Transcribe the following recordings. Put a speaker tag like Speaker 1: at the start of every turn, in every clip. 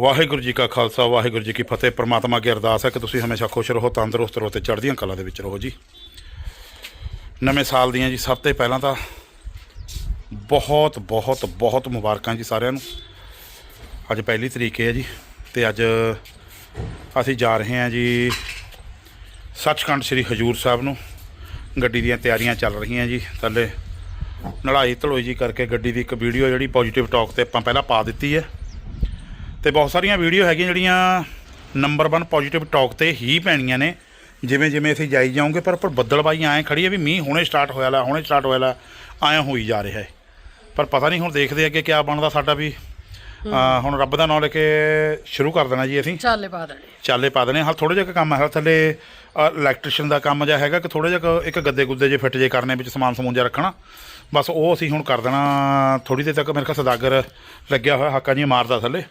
Speaker 1: ਵਾਹਿਗੁਰੂ ਜੀ ਕਾ ਖਾਲਸਾ, ਵਾਹਿਗੁਰੂ ਜੀ ਕੀ ਫਤਿਹ। ਪ੍ਰਮਾਤਮਾ ਅੱਗੇ ਅਰਦਾਸ ਹੈ ਕਿ ਤੁਸੀਂ ਹਮੇਸ਼ਾ ਖੁਸ਼ ਰਹੋ, ਤੰਦਰੁਸਤ ਰਹੋ ਤੇ ਚੜ੍ਹਦੀਆਂ ਕਲਾ ਦੇ ਵਿੱਚ ਰਹੋ ਜੀ। ਨਵੇਂ ਸਾਲ ਦੀਆਂ ਜੀ, ਸਭ ਤੋਂ ਪਹਿਲਾਂ ਤਾਂ ਬਹੁਤ ਬਹੁਤ ਬਹੁਤ ਮੁਬਾਰਕਾਂ ਜੀ ਸਾਰਿਆਂ ਨੂੰ। ਅੱਜ ਪਹਿਲੀ ਤਰੀਕ ਹੈ ਜੀ ਤੇ ਅੱਜ ਅਸੀਂ ਜਾ ਰਹੇ ਹਾਂ ਜੀ ਸੱਚਖੰਡ ਸ੍ਰੀ ਹਜੂਰ ਸਾਹਿਬ ਨੂੰ। ਗੱਡੀ ਦੀਆਂ ਤਿਆਰੀਆਂ ਚੱਲ ਰਹੀਆਂ ਜੀ, ਥੱਲੇ ਨੜਾਈ ਧਲੋਈ ਜੀ ਕਰਕੇ ਗੱਡੀ ਦੀ ਇੱਕ ਵੀਡੀਓ ਜਿਹੜੀ ਪੋਜੀਟਿਵ ਟਾਕ ਤੇ ਆਪਾਂ ਪਹਿਲਾਂ ਪਾ ਦਿੱਤੀ ਹੈ। ਤੇ ਬਹੁਤ ਸਾਰੀਆਂ ਵੀਡੀਓ ਹੈਗੀਆਂ ਜਿਹੜੀਆਂ ਨੰਬਰ 1 ਪੋਜੀਟਿਵ ਟਾਕ ਤੇ ਹੀ ਪੈਣੀਆਂ ਨੇ। ਜਿਵੇਂ ਜਿਵੇਂ ਅਸੀਂ ਜਾਈ ਜਾਓਗੇ ਪਰ ਪਰ ਬੱਦਲਬਾਈ ਐਂ ਖੜੀ ਹੈ ਵੀ ਮੀਂਹ ਹੁਣੇ ਸਟਾਰਟ ਹੋਇਆ ਲਾ ਹੁਣੇ ਸਟਾਰਟ ਹੋਇਆ ਲਾ ਐਂ ਹੋਈ ਜਾ ਰਿਹਾ ਹੈ। ਪਰ ਪਤਾ ਨਹੀਂ ਹੁਣ ਦੇਖਦੇ ਅੱਗੇ ਕੀ ਬਣਦਾ ਸਾਡਾ ਵੀ। ਹੁਣ ਰੱਬ ਦਾ ਨਾਮ ਲੈ ਕੇ ਸ਼ੁਰੂ ਕਰ ਦੇਣਾ ਜੀ ਅਸੀਂ।
Speaker 2: ਚਾਲੇ ਪਾ ਦੇਣੇ।
Speaker 1: ਚਾਲੇ ਪਾ ਦੇਣੇ। ਹਾਲ ਥੋੜਾ ਜਿਹਾ ਕੰਮ ਹੈ ਥੱਲੇ ਇਲੈਕਟ੍ਰੀਸ਼ੀਅਨ ਦਾ ਕੰਮ ਜਿਹਾ ਹੈਗਾ ਕਿ ਥੋੜਾ ਜਿਹਾ ਇੱਕ ਗੱਦੇ ਗੁੱਦੇ ਜੇ ਫਿੱਟ ਜੇ ਕਰਨੇ ਵਿੱਚ ਸਮਾਨ ਸਮੂਨ ਜਿਹਾ ਰੱਖਣਾ। ਬਸ ਉਹ ਅਸੀਂ ਹੁਣ ਕਰ ਦੇਣਾ ਥੋੜੀ ਦੇਰ ਤੱਕ ਮੇਰੇ ਖਿਆਲ ਸਦਾਗਰ ਲੱਗਿਆ ਹੋਇਆ ਹਾਕਾਂ ਜੀ ਮਾਰਦਾ ਥੱਲੇ।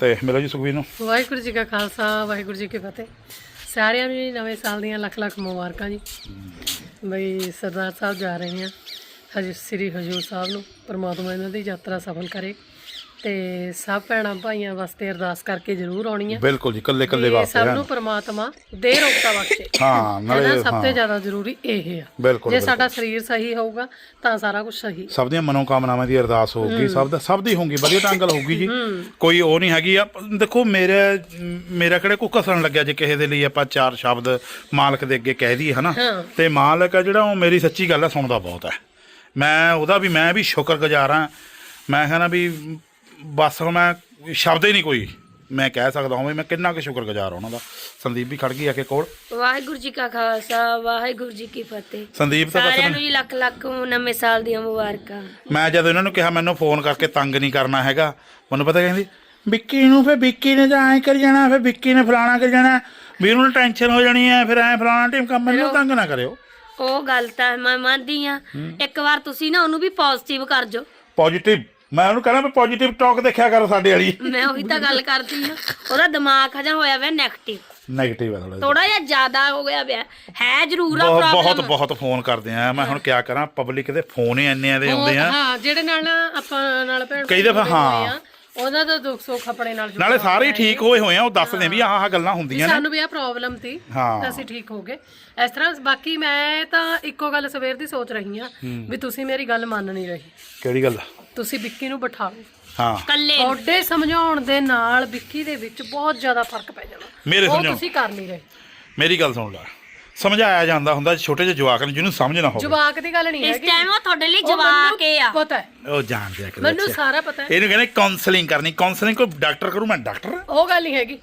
Speaker 1: ਤੇ ਮਿਲੋ ਜੀ ਸੁਖਵੀਰ ਨੂੰ।
Speaker 2: ਵਾਹਿਗੁਰੂ ਜੀ ਕਾ ਖਾਲਸਾ, ਵਾਹਿਗੁਰੂ ਜੀ ਕੀ ਫਤਿਹ। ਸਾਰਿਆਂ ਨੂੰ ਜੀ ਨਵੇਂ ਸਾਲ ਦੀਆਂ ਲੱਖ ਲੱਖ ਮੁਬਾਰਕਾਂ ਜੀ। ਬਈ ਸਰਦਾਰ ਸਾਹਿਬ ਜਾ ਰਹੇ ਹਾਂ ਹਜੂਰ ਸ੍ਰੀ ਹਜੂਰ ਸਾਹਿਬ ਨੂੰ ਪਰਮਾਤਮਾ ਇਹਨਾਂ ਦੀ ਯਾਤਰਾ ਸਫਲ ਕਰੇ। ਤੇ ਸਭ ਭੈਣਾਂ ਭਾਈਆਂ ਵਾਸਤੇ ਅਰਦਾਸ ਕਰਕੇ ਜ਼ਰੂਰ ਆਉਣੀ ਹੈ
Speaker 1: ਬਿਲਕੁਲ ਜੀ ਕੱਲੇ ਕੱਲੇ
Speaker 2: ਤੇ
Speaker 1: ਵਾਸਤੇ
Speaker 2: ਸਭ ਨੂੰ ਪ੍ਰਮਾਤਮਾ ਦੇ ਰੋਗਤਾ ਬਖਸ਼ੇ।
Speaker 1: ਹਾਂ ਨਾਲੇ
Speaker 2: ਨਾਲੇ ਸਭ ਤੋਂ ਜ਼ਿਆਦਾ ਜ਼ਰੂਰੀ ਇਹ ਆ।
Speaker 1: ਬਿਲਕੁਲ
Speaker 2: ਜੇ। ਸਾਡਾ ਸਰੀਰ ਸਹੀ ਹੋਊਗਾ ਤਾਂ ਸਾਰਾ ਕੁਝ ਸਹੀ।
Speaker 1: ਸਭ ਦੀਆਂ ਮਨੋਕਾਮਨਾਵਾਂ ਦੀ ਅਰਦਾਸ ਹੋਊਗੀ ਸਭ ਦਾ ਸਭ ਦੀ ਹੋਊਗੀ ਵਧੀਆ ਢੰਗ ਨਾਲ ਹੋਊਗੀ ਜੀ। ਕੋਈ ਉਹ ਨਹੀਂ ਹੈਗੀ ਆ ਦੇਖੋ ਮੇਰੇ ਮੇਰਾ ਕਿਹੜੇ ਕੋ ਕਸਣ ਲੱਗਿਆ ਜੇ ਕਿਸੇ ਦੇ ਲਈ ਆਪਾਂ ਚਾਰ ਸ਼ਬਦ ਮਾਲਕ ਦੇ ਅੱਗੇ ਕਹਿ ਦਈਏ ਹਨਾ। ਤੇ ਮਾਲਕ ਆ ਜਿਹੜਾ ਉਹ ਮੇਰੀ ਸੱਚੀ ਗੱਲ ਹੈ ਸੁਣਦਾ ਬਹੁਤ ਹੈ। ਮੈਂ ਉਹਦਾ ਵੀ ਮੈਂ ਵੀ ਸ਼ੁਕਰਗੁਜ਼ਾਰ ਹਾਂ। ਮੈਂ ਕਹਿੰਦਾ ਵੀ ਬਸ ਮੈਂ ਸ਼ਬਦ ਹੀ ਨਹੀਂ ਕੋਈ। ਮੈਂ ਕਹਿ ਸਕਦਾ ਹਾਂ ਵੀ ਮੈਂ ਕਿੰਨਾ ਕੁ ਸ਼ੁਕਰਗੁਜ਼ਾਰ ਹਾਂ ਉਹਨਾਂ ਦਾ। ਸੰਦੀਪ ਵੀ ਖੜ ਗਈ ਆ ਕੇ ਕੋਲ।
Speaker 3: ਵਾਹਿਗੁਰੂ ਜੀ ਕਾ ਖਾਲਸਾ ਵਾਹਿਗੁਰੂ ਜੀ ਕੀ ਫਤਿਹ।
Speaker 1: ਸੰਦੀਪ ਤਾਂ
Speaker 3: ਸਾਰਿਆਂ
Speaker 1: ਬਸ
Speaker 3: ਨੂੰ ਜੀ ਲੱਖ ਲੱਖ ਨਵੇਂ ਸਾਲ ਦੀਆਂ ਮੁਬਾਰਕਾਂ।
Speaker 1: ਮੈਂ ਜਦ ਇਹਨਾਂ ਨੂੰ ਕਿਹਾ ਮੈਨੂੰ ਫੋਨ ਕਰਕੇ ਤੰਗ ਨਹੀਂ ਕਰਨਾ ਹੈਗਾ। ਮੈਨੂੰ ਪਤਾ ਕਹਿੰਦੀ ਵਿੱਕੀ ਨੂੰ ਫੇ ਵਿੱਕੀ ਨੇ ਤਾਂ ਐਂ ਕਰ ਜਾਣਾ ਫੇ ਵਿੱਕੀ ਨੇ ਫਲਾਣਾ ਕਰ ਜਾਣਾ। ਵੀ ਉਹਨੂੰ ਟੈਨਸ਼ਨ ਹੋ ਜਾਣੀ ਹੈ ਫਿਰ ਐਂ ਫਲਾਣਾ ਟੀਮ ਕੰਮ ਮੈਨੂੰ ਤੰਗ ਨਾ ਕਰਿਓ।
Speaker 3: ਉਹ ਗੱਲ ਤਾਂ ਮੈਂ ਮੰਨਦੀ ਆ। ਇੱਕ ਵਾਰ ਤੁਸੀਂ ਨਾ ਉਹਨੂੰ ਵੀ ਪੋਜ਼ਿਟਿਵ ਕਰ ਜੋ
Speaker 1: ਪੋਜੀਟਿਵ ਮੈਂ ਉਹਨੂੰ ਕਹਿੰਦਾ ਵੀ ਪੋਜੀਟਿਵ ਟਾਕ ਦੇਖਿਆ ਕਰ ਸਾਡੇ ਵਾਲੀ।
Speaker 3: ਮੈਂ ਉਹੀ ਤਾਂ ਗੱਲ ਕਰਦੀ ਆ ਉਹਦਾ ਦਿਮਾਗ ਹਜਾ ਹੋਇਆ ਵਿਆ ਨੈਗੇਟਿਵ
Speaker 1: ਨੈਗੇਟਿਵ ਹੈ ਥੋੜਾ
Speaker 3: ਥੋੜਾ ਜਿਹਾ ਜ਼ਿਆਦਾ ਹੋ ਗਿਆ ਵਿਆ ਹੈ ਜ਼ਰੂਰ ਆ
Speaker 1: ਬਹੁਤ ਬਹੁਤ
Speaker 3: ਪ੍ਰੋਬਲਮ
Speaker 1: ਬਹੁਤ ਫੋਨ ਕਰਦੇ ਆ। ਮੈਂ ਹੁਣ ਕਿਆ ਕਰਾਂ ਪਬਲਿਕ ਦੇ ਫੋਨ ਹੀ ਇੰਨੇ ਦੇ ਆਉਂਦੇ ਆ।
Speaker 2: ਹਾਂ ਜਿਹੜੇ ਨਾਲ ਨਾ ਆਪਾਂ ਨਾਲ ਭੈਣ
Speaker 1: ਕਈ ਦਫ਼ਾ ਹਾਂ।
Speaker 2: ਆ, ਉਹਨਾਂ ਦਾ ਦੁੱਖ ਸੁੱਖ ਆਪਣੇ ਨਾਲ ਜੁੜਿਆ
Speaker 1: ਨਾਲੇ ਸਾਰੇ ਹੀ
Speaker 2: ਹੋਇਆ
Speaker 1: ਠੀਕ ਹੋਏ ਹੋਏ ਆ ਉਹ ਦੱਸਦੇ ਵੀ ਆਹ ਆਹ ਗੱਲਾਂ। ਹੁੰਦੀਆਂ ਨੇ।
Speaker 2: ਸਾਨੂੰ ਵੀ ਆ ਪ੍ਰੋਬਲਮ ਸੀ
Speaker 1: ਹਾਂ।
Speaker 2: ਤਾਂ ਅਸੀਂ ਠੀਕ ਹੋ ਗਏ। ਇਸ ਤਰ੍ਹਾਂ ਬਾਕੀ ਮੈਂ ਤਾਂ ਇੱਕੋ ਗੱਲ ਸਵੇਰ ਦੀ ਸੋਚ ਰਹੀ ਆ ਵੀ ਤੁਸੀਂ ਮੇਰੀ ਗੱਲ ਮੰਨ ਨਹੀਂ ਰਹੇ।
Speaker 1: ਕਿਹੜੀ ਗੱਲ?
Speaker 2: ਤੁਸੀਂ ਵਿੱਕੀ ਨੂੰ ਬਿਠਾ ਲਓ।
Speaker 1: ਹਾਂ।
Speaker 3: ਕੱਲੇ
Speaker 2: ਤੁਹਾਡੇ ਸਮਝਾਉਣ ਦੇ ਨਾਲ ਵਿੱਕੀ ਦੇ ਵਿੱਚ ਬਹੁਤ ਜ਼ਿਆਦਾ ਫ਼ਰਕ ਪੈ ਜਾਣਾ।
Speaker 1: ਮੇਰੇ
Speaker 2: ਉਹ
Speaker 1: ਸਮਝਾਉਣ।
Speaker 2: ਤੁਸੀਂ ਕਰ ਨਹੀਂ ਰਹੇ।
Speaker 1: ਮੇਰੀ ਗੱਲ ਸੁਣ ਲੈ। ਸਮਝਾਇਆ ਜਾਂਦਾ ਹੁੰਦਾ ਛੋਟੇ ਜਿਹੇ ਜਵਾਕ ਨੂੰ ਜਿਹਨੂੰ ਸਮਝ ਨਾ ਹੋਵੇ।
Speaker 2: ਜਵਾਕ ਦੀ ਗੱਲ ਨਹੀਂ
Speaker 3: ਇਸ
Speaker 2: ਹੈਗੀ।
Speaker 3: ਟਾਈਮ ਉਹ ਤੁਹਾਡੇ ਲਈ
Speaker 2: ਉਹ ਮੈਨੂੰ
Speaker 3: ਏ ਆ।
Speaker 2: ਪਤਾ ਹੈ।
Speaker 1: ਉਹ ਜਾਣਦੇ ਆ ਕਿ
Speaker 2: ਮੈਨੂੰ ਸਾਰਾ ਪਤਾ ਹੈ।
Speaker 1: ਇਹਨੂੰ ਕਹਿੰਦੇ ਕਾਉਂਸਲਿੰਗ ਕਰਨੀ। ਕਾਉਂਸਲਿੰਗ ਕੋਈ ਡਾਕਟਰ ਕਰੂ ਮੈਂ ਡਾਕਟਰ
Speaker 2: ਉਹ ਗੱਲ ਨਹੀਂ ਹੈਗੀ।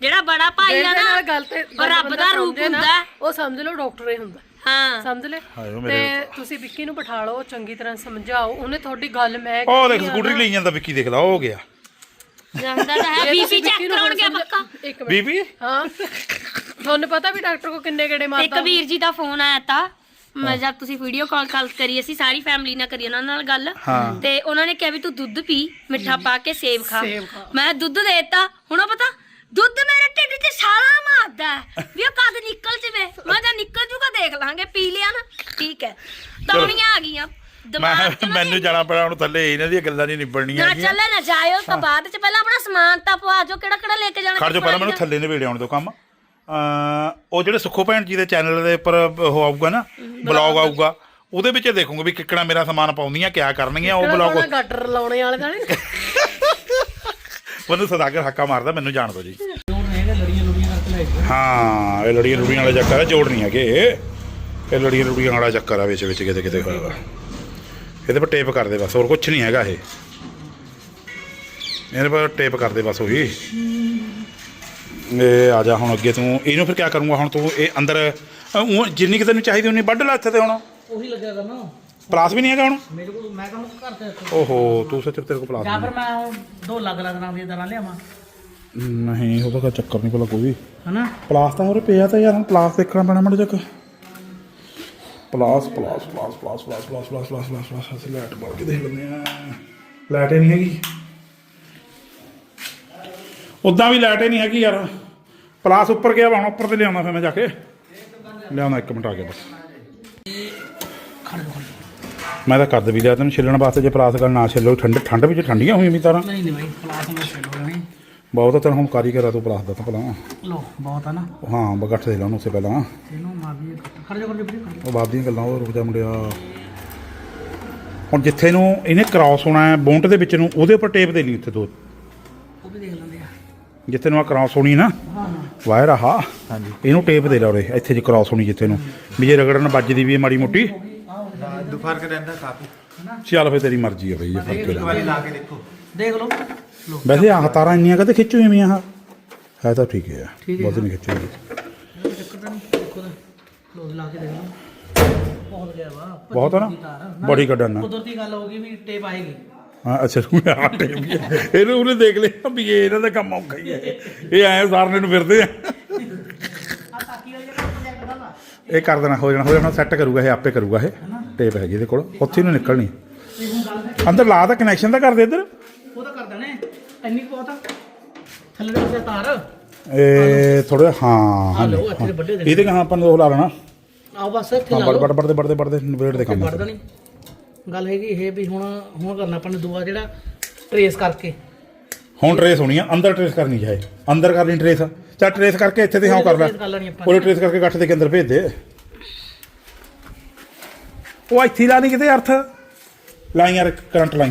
Speaker 3: ਜਿਹੜਾ ਬੜਾ ਭਾਈ ਆ
Speaker 2: ਜਿਹਦੇ
Speaker 3: ਨਾ
Speaker 2: ਨਾਲ ਗੱਲ ਤੇ
Speaker 3: ਰੱਬ ਦਾ ਰੂਪ
Speaker 2: ਸਮਝੇ ਨਾ,
Speaker 3: ਹੁੰਦਾ।
Speaker 2: ਉਹ ਸਮਝ ਲਓ ਡਾਕਟਰ ਹੀ ਹੁੰਦਾ।
Speaker 3: ਹਾਂ।
Speaker 2: ਸਮਝ ਲੈ?
Speaker 1: ਹਾਏ ਉਹ ਮੇਰੇ
Speaker 2: ਤੇ ਤੁਸੀਂ ਵਿੱਕੀ ਨੂੰ ਬਿਠਾ ਲਓ ਚੰਗੀ ਤਰ੍ਹਾਂ ਸਮਝਾਓ। ਉਹਨੇ ਤੁਹਾਡੀ ਗੱਲ ਮੈਂ
Speaker 1: ਉਹ ਦੇਖ ਸਕੂਟਰੀ ਲਈ ਜਾਂਦਾ ਵਿੱਕੀ ਦੇਖਦਾ ਉਹ ਹੋ ਗਿਆ।
Speaker 3: ਜਾਂਦਾ ਤਾਂ ਹੈ
Speaker 2: ਜੇ
Speaker 3: ਬੀਪੀ
Speaker 2: ਤੁਸੀਂ
Speaker 3: ਚੈੱਕ
Speaker 2: ਵਿੱਕੀ ਨੂੰ
Speaker 3: ਕਰਾਉਣ ਗਿਆ
Speaker 2: ਸਮਝਾ-
Speaker 3: ਪੱਕਾ।
Speaker 2: ਇੱਕ ਮਿੰਟ।
Speaker 1: ਬੀਬੀ?
Speaker 2: ਹਾਂ। ਤੁਹਾਨੂੰ ਪਤਾ ਵੀ ਡਾਕਟਰ ਕੋ ਕਿੰਨੇ ਗੇੜੇ
Speaker 3: ਇੱਕ
Speaker 2: ਮਾਰਦਾ
Speaker 3: ਵੀਰ ਜੀ ਦਾ ਫੋਨ ਆਇਆ ਤਾਂ। ਮੈਂ ਜਦ ਤੁਸੀਂ ਵੀਡੀਓ ਕਾਲ ਕਾਲ ਕਰੀ ਅਸੀਂ ਸਾਰੀ ਫੈਮਿਲੀ ਨਾਲ ਕਰੀ ਉਹਨਾਂ ਨਾਲ ਗੱਲ।
Speaker 1: ਹਾਂ।
Speaker 3: ਤੇ ਉਹਨਾਂ ਨੇ ਕਿਹਾ ਵੀ ਤੂੰ ਦੁੱਧ ਪੀ ਮਿੱਠਾ ਪਾ ਕੇ ਸੇਬ ਖਾ।
Speaker 2: ਸੇਬ ਖਾ।
Speaker 3: ਮੈਂ ਦੁੱਧ ਦੇਤਾ ਹੁਣ ਉਹ ਪਤਾ ਦੁੱਧ ਮੇਰੇ ਢਿੱਡ 'ਚ ਛਾਲਾ ਮਾਰਦਾ ਹੈ। ਵੀ ਉਹ ਕਦ ਨਿਕਲ ਜਵੇ। ਮੈਂ ਤਾਂ ਨਿਕਲ ਜੂਗਾ ਦੇਖ ਲਾਂਗੇ ਪੀ ਲਿਆ ਨਾ। ਠੀਕ ਹੈ। ਤੌਣੀਆਂ ਆ ਗਈਆਂ। ਦਿਮਾਗ 'ਚ
Speaker 1: ਮੈਂ
Speaker 3: ਨਾ
Speaker 1: ਮੈਨੂੰ ਜਾਣਾ ਪੈਣਾ ਹੁਣ ਥੱਲੇ ਇਹਨਾਂ ਦੀਆਂ ਗੱਲਾਂ ਨਹੀਂ ਨਿਬੜਨੀਆਂ
Speaker 3: ਨਾ
Speaker 1: ਹੈਗੀਆਂ।
Speaker 3: ਚੱਲੇ ਨਾ ਜਾਇਓ ਤਾਂ ਬਾਅਦ 'ਚ। ਪਹਿਲਾਂ ਆਪਣਾ ਸਮਾਨ ਤਾਂ ਪਵਾ ਜੋ ਕਿਹੜਾ ਕਿਹੜਾ ਲੈ ਕੇ ਜਾਣਾ
Speaker 1: ਖੜ ਜਾ ਪਹਿਲਾਂ ਮੈਨੂੰ ਥੱਲੇ ਨੇੜੇ ਆਉਣ ਦਿਓ ਕੰਮ। ਅ ਉਹ ਜਿਹੜੇ ਸੁੱਖੋ ਭੈਣ ਜੀ ਦੇ ਚੈਨਲ ਦੇ ਉੱਪਰ ਉਹ ਆਊਗਾ ਨਾ ਬਲੌਗ ਆਊਗਾ ਉਹਦੇ ਵਿੱਚ ਦੇਖੂਗਾ ਵੀ ਕਿੱਕਣਾ ਮੇਰਾ ਸਮਾਨ ਪਾਉਂਦੀਆਂ ਕਿਆ ਕਰਨਗੀਆਂ ਉਹ ਬਲੌਗ
Speaker 2: ਗਾਡਰ ਲਾਉਣੇ ਵਾਲੇ ਦਾ ਨਹੀਂ।
Speaker 1: ਮੈਨੂੰ ਸਦਾਗਰ ਹੱਕਾ ਮਾਰਦਾ ਮੈਨੂੰ ਜਾਣ ਦਿਓ ਜੀ। ਹਾਂ ਇਹ ਲੜੀਆਂ ਲੁੜੀਆਂ ਵਾਲਾ ਚੱਕਰ ਹੈ ਜੋੜ ਨਹੀਂ ਹੈਗੇ। ਇਹ ਲੜੀਆਂ ਲੁੜੀਆਂ ਵਾਲਾ ਚੱਕਰ ਆ ਵਿੱਚ ਵਿੱਚ ਕਿਤੇ ਕਿਤੇ ਹੋਇਆ ਵਾ। ਇਹਦੇ ਪਰ ਟੇਪ ਕਰਦੇ ਬਸ ਹੋਰ ਕੁਝ ਨਹੀਂ ਹੈਗਾ ਇਹ। ਇਹਦੇ ਪਰ ਟੇਪ ਕਰਦੇ ਬਸ ਉਹੀ। ਇਹ ਆ ਜਾ ਹੁਣ ਅੱਗੇ ਤੂੰ ਇਹਨੂੰ ਫਿਰ ਕੀ ਕਰੂੰਗਾ ਹੁਣ ਤੂੰ? ਇਹ ਅੰਦਰ ਜਿੰਨੀ ਕਿ ਤੈਨੂੰ ਚਾਹੀਦੀ ਉਨੀ ਵੱਢ ਲੈ ਇੱਥੇ ਤੇ ਹੁਣ।
Speaker 4: ਉਹੀ ਲੱਗਿਆ ਕਰਨਾ।
Speaker 1: ਪਲਾਸ ਵੀ ਨਹੀਂ ਹੈਗਾ ਹੁਣ
Speaker 4: ਮੇਰੇ ਕੋਲ ਮੈਂ ਕਹਾਂ ਘਰ ਤੇ ਰੱਖੋ।
Speaker 1: ਓਹੋ ਤੂੰ ਸੱਚ ਤੇਰੇ ਕੋਲ ਪਲਾਸ
Speaker 4: ਜਾਂ ਫਿਰ ਮੈਂ ਉਹ ਦੋ ਲੱਗ ਲੱਗ ਨਾਂ ਦੀਆਂ ਦਰਾਂ ਲਿਆਵਾਂ
Speaker 1: ਨਹੀਂ ਉਹਦਾ ਕੋਈ ਚੱਕਰ ਨਹੀਂ ਭਲਾ ਕੋਈ
Speaker 4: ਹਨਾ
Speaker 1: ਪਲਾਸ ਤਾਂ ਹੋਰੇ ਪਿਆ ਤਾਂ ਯਾਰ ਹੁਣ ਪਲਾਸ ਦੇਖਣਾ ਪੈਣਾ ਮੜ ਚੱਕ ਪਲਾਸ ਪਲਾਸ ਪਲਾਸ ਪਲਾਸ ਪਲਾਸ ਪਲਾਸ ਪਲਾਸ ਪਲਾਸ ਪਲਾਸ ਪਲਾਸ ਅਸੀਂ ਲਾਈਟ ਬਾਲ ਕੇ ਦੇਖ ਲੈਂਦੇ ਆ ਲਾਈਟ ਨਹੀਂ ਹੈਗੀ ਉਦਾਂ ਵੀ ਲਾਈਟ ਨਹੀਂ ਹੈਗੀ ਯਾਰ ਪਲਾਸ ਉੱਪਰ ਗਿਆ ਹੁਣ ਉੱਪਰ ਤੇ ਲਿਆਉਣਾ ਫਿਰ ਮੈਂ ਜਾ ਕੇ ਲਿਆਉਣਾ ਇੱਕ ਮਿੰਟ ਆ ਗਿਆ ਬਸ ਮੈਂ ਤਾਂ ਕੱਦ ਵੀ ਲਿਆ ਤੈਨੂੰ ਛਿੱਲਣ ਵਾਸਤੇ ਜੇ ਪਲਾਸ ਗੱਲ ਨਾ ਛਿੱਲੋ ਠੰਡ ਠੰਡ ਵਿੱਚ ਠੰਡੀਆਂ ਹੋਈਆਂ ਵੀ ਤਾਰਾਂ।
Speaker 4: ਨਹੀਂ ਨਹੀਂ ਭਾਈ ਪਲਾਸ ਮੈਂ ਹੋਣੀ
Speaker 1: ਬਹੁਤ ਤਾਂ ਤੈਨੂੰ ਹੁਣ ਕਾਰੀਗਰ ਤੂੰ ਪਲਾਸ ਦਿੱਤਾ ਪਹਿਲਾਂ
Speaker 4: ਲੋ ਬਹੁਤ ਆ ਨਾ।
Speaker 1: ਹਾਂ ਬਗੱਠ ਦੇ ਲਾ ਉਹਨੂੰ ਉਸੇ ਪਹਿਲਾਂ।
Speaker 4: ਇਹਨੂੰ ਮਾਰ ਖੜ ਜਾ ਕਰ ਜਾ
Speaker 1: ਉਹ ਦੀਆਂ ਗੱਲਾਂ ਉਹ ਰੁਕ ਜਾ ਮੁੰਡਿਆ। ਹੁਣ ਜਿੱਥੇ ਨੂੰ ਇਹਨੇ ਕ੍ਰਾਸ ਹੋਣਾ ਹੈ ਬੌਂਟ ਦੇ ਵਿੱਚ ਨੂੰ ਉਹਦੇ ਉੱਪਰ ਟੇਪ ਦੇ ਲਈ ਉੱਥੇ ਦੋ।
Speaker 4: ਉਹ ਵੀ ਦੇਖ ਲੈਂਦੇ ਆ।
Speaker 1: ਜਿੱਥੇ ਨੂੰ ਆ ਕ੍ਰਾਸ ਹੋਣੀ ਨਾ ਵਾਇਰ ਆਹ। ਹਾਂਜੀ। ਇਹਨੂੰ ਟੇਪ ਦੇ ਲਾ ਉਰੇ ਇੱਥੇ ਜੇ ਕ੍ਰਾਸ ਹੋਣੀ ਜਿੱਥੇ ਨੂੰ। ਵੀ ਜੇ ਰਗੜਨ ਵੱਜਦੀ ਵੀ ਮਾੜੀ ਮੋਟੀ।
Speaker 5: ਦੋ ਫ਼ਰਕ ਰਹਿੰਦਾ ਕਾਫੀ।
Speaker 1: ਚੱਲ ਫੇ ਤੇਰੀ ਮਰਜ਼ੀ ਹੈ ਬਈ ਜੇ ਫ਼ਰਕ ਰਹਿੰਦਾ।
Speaker 5: ਵਾਲੀ ਲਾ ਕੇ ਦੇਖੋ।
Speaker 4: ਦੇਖ ਲਓ।
Speaker 1: ਵੈਸੇ ਆਹ ਤਾਰਾਂ ਇੰਨੀਆਂ ਕਦੇ ਖਿੱਚੂ ਐਵੇਂ ਆਹ? ਹੈ ਤਾਂ ਠੀਕ ਹੈ
Speaker 4: ਠੀਕ ਹੈ।
Speaker 1: ਬਹੁਤ ਨਹੀਂ ਖਿੱਚੂ
Speaker 4: ਚੱਕਰ ਤਾਂ ਨਹੀਂ ਦੇਖੋ ਤਾਂ। ਲੋ ਲਾ ਕੇ ਦੇਖ ਲਓ। ਬਹੁਤ ਗਿਆ ਵਾ
Speaker 1: ਬਹੁਤ ਆ ਨਾ?
Speaker 4: ਤਾਰ ਆ।
Speaker 1: ਬੜੀ ਕੱਢਣ ਨਾ।
Speaker 4: ਕੁਦਰਤੀ ਗੱਲ ਹੋ ਗਈ ਵੀ ਟੇਪ ਆਏਗੀ
Speaker 1: ਹਾਂ ਅੱਛਾ ਤੂੰ ਆ ਟੇਪ ਹੈ। ਇਹਨੂੰ ਉਹਨੇ ਦੇਖ ਲਿਆ ਵੀ ਇਹ ਇਹਨਾਂ ਦਾ ਕੰਮ ਔਖਾ ਹੀ ਹੈ ਇਹ ਐਂ ਸਾਰਨੇ ਨੂੰ ਫਿਰਦੇ ਆ।
Speaker 4: ਆ ਤਾਕੀ ਵਾਲੀ ਜਗ੍ਹਾ ਪ੍ਰੋਜੈਕਟ ਦਾ ਵਾ
Speaker 1: ਇਹ ਕਰ ਦੇਣਾ ਹੋ ਜਾਣਾ ਹੋ ਜਾਣਾ ਸੈੱਟ ਕਰੂਗਾ ਇਹ ਆਪੇ ਕਰੂਗਾ ਇਹ। ਟੇਪ ਹੈਗੀ ਇਹਦੇ ਕੋਲ ਉੱਥੇ ਨੂੰ ਨਿਕਲਣੀ।
Speaker 4: ਇਹ ਹੁਣ ਗੱਲ ਹੈ
Speaker 1: ਅੰਦਰ ਲਾ ਤਾਂ ਕਨੈਕਸ਼ਨ ਤਾਂ ਕਰ ਦੇ ਇੱਧਰ।
Speaker 4: ਉਹ ਤਾਂ ਕਰ ਦੇਣੇ ਇੰਨੀ ਕੁ ਬਹੁਤ ਆ ਥੱਲੇ ਦੇ ਤਾਰ
Speaker 1: ਇਹ ਥੋੜਾ ਹਾਂ ਹਾਂ
Speaker 4: ਲਓ ਇੱਥੇ
Speaker 1: ਇਹਦੇ ਕਹਾਂ ਆਪਾਂ ਨੂੰ ਉਹ ਲਾ ਲੈਣਾ।
Speaker 4: ਆਓ ਬਸ ਇੱਥੇ
Speaker 1: ਹਾਂ
Speaker 4: ਲਾ
Speaker 1: ਬੜ
Speaker 4: ਲਓ।
Speaker 1: ਬੜ ਬੜਦੇ ਬੜਦੇ ਬੜਦੇ ਨਵੇੜ ਦੇ ਕੰਮ
Speaker 4: ਵੜਦਾ ਨਹੀਂ ਗੱਲ ਹੈਗੀ ਇਹ ਵੀ ਹੁਣ ਹੁਣ ਕਰਨਾ ਆਪਾਂ ਨੇ ਦੂਆ ਜਿਹੜਾ ਟਰੇਸ ਕਰਕੇ।
Speaker 1: ਹੁਣ ਟਰੇਸ ਹੋਣੀ ਆ ਅੰਦਰ ਟਰੇਸ ਕਰਨੀ ਚਾਹੇ। ਅੰਦਰ ਕਰਨੀ ਟਰੇਸ ਚਾ ਟਰੇਸ ਕਰਕੇ ਇੱਥੇ ਤੇ ਹਾਂ ਕਰ ਲੈ।
Speaker 4: trace ਕਰ ਲੈਣੀ ਆਪਾਂ
Speaker 1: ਉਹਨੇ ਟਰੇਸ ਕਰਕੇ ਗੱਠ ਦੇ ਕੇ ਅੰਦਰ ਭੇਜ ਦੇ। ਉਹ ਇੱਥੇ ਲਾ ਨਹੀਂ ਕਿਤੇ ਅਰਥ? ਲਾਈ ਯਾਰ ਕਰੰਟ ਲਾਈ।